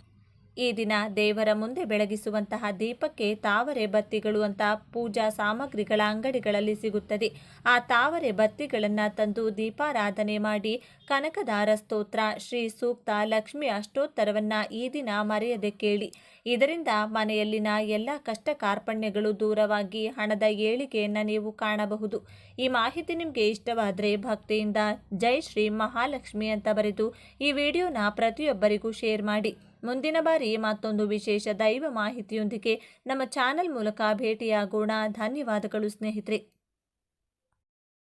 ಈ ದಿನ ದೇವರ ಮುಂದೆ ಬೆಳಗಿಸುವಂತಹ ದೀಪಕ್ಕೆ ತಾವರೆ ಬತ್ತಿಗಳು ಅಂತ ಪೂಜಾ ಸಾಮಗ್ರಿಗಳ ಅಂಗಡಿಗಳಲ್ಲಿ ಸಿಗುತ್ತದೆ. ಆ ತಾವರೆ ಬತ್ತಿಗಳನ್ನು ತಂದು ದೀಪಾರಾಧನೆ ಮಾಡಿ ಕನಕದಾರ ಸ್ತೋತ್ರ, ಶ್ರೀ ಸೂಕ್ತ ಲಕ್ಷ್ಮಿ ಅಷ್ಟೋತ್ತರವನ್ನು ಈ ದಿನ ಮರೆಯದೆ ಕೇಳಿ. ಇದರಿಂದ ಮನೆಯಲ್ಲಿನ ಎಲ್ಲ ಕಷ್ಟ ಕಾರ್ಪಣ್ಯಗಳು ದೂರವಾಗಿ ಹಣದ ಏಳಿಗೆಯನ್ನು ನೀವು ಕಾಣಬಹುದು. ಈ ಮಾಹಿತಿ ನಿಮಗೆ ಇಷ್ಟವಾದರೆ ಭಕ್ತಿಯಿಂದ ಜೈ ಶ್ರೀ ಮಹಾಲಕ್ಷ್ಮಿ ಅಂತ ಬರೆದು ಈ ವಿಡಿಯೋನ ಪ್ರತಿಯೊಬ್ಬರಿಗೂ ಶೇರ್ ಮಾಡಿ. ಮುಂದಿನ ಬಾರಿ ಮತ್ತೊಂದು ವಿಶೇಷ ದೈವ ಮಾಹಿತಿಯೊಂದಿಗೆ ನಮ್ಮ ಚಾನೆಲ್ ಮೂಲಕ ಭೇಟಿಯಾಗೋಣ. ಧನ್ಯವಾದಗಳು ಸ್ನೇಹಿತರೆ.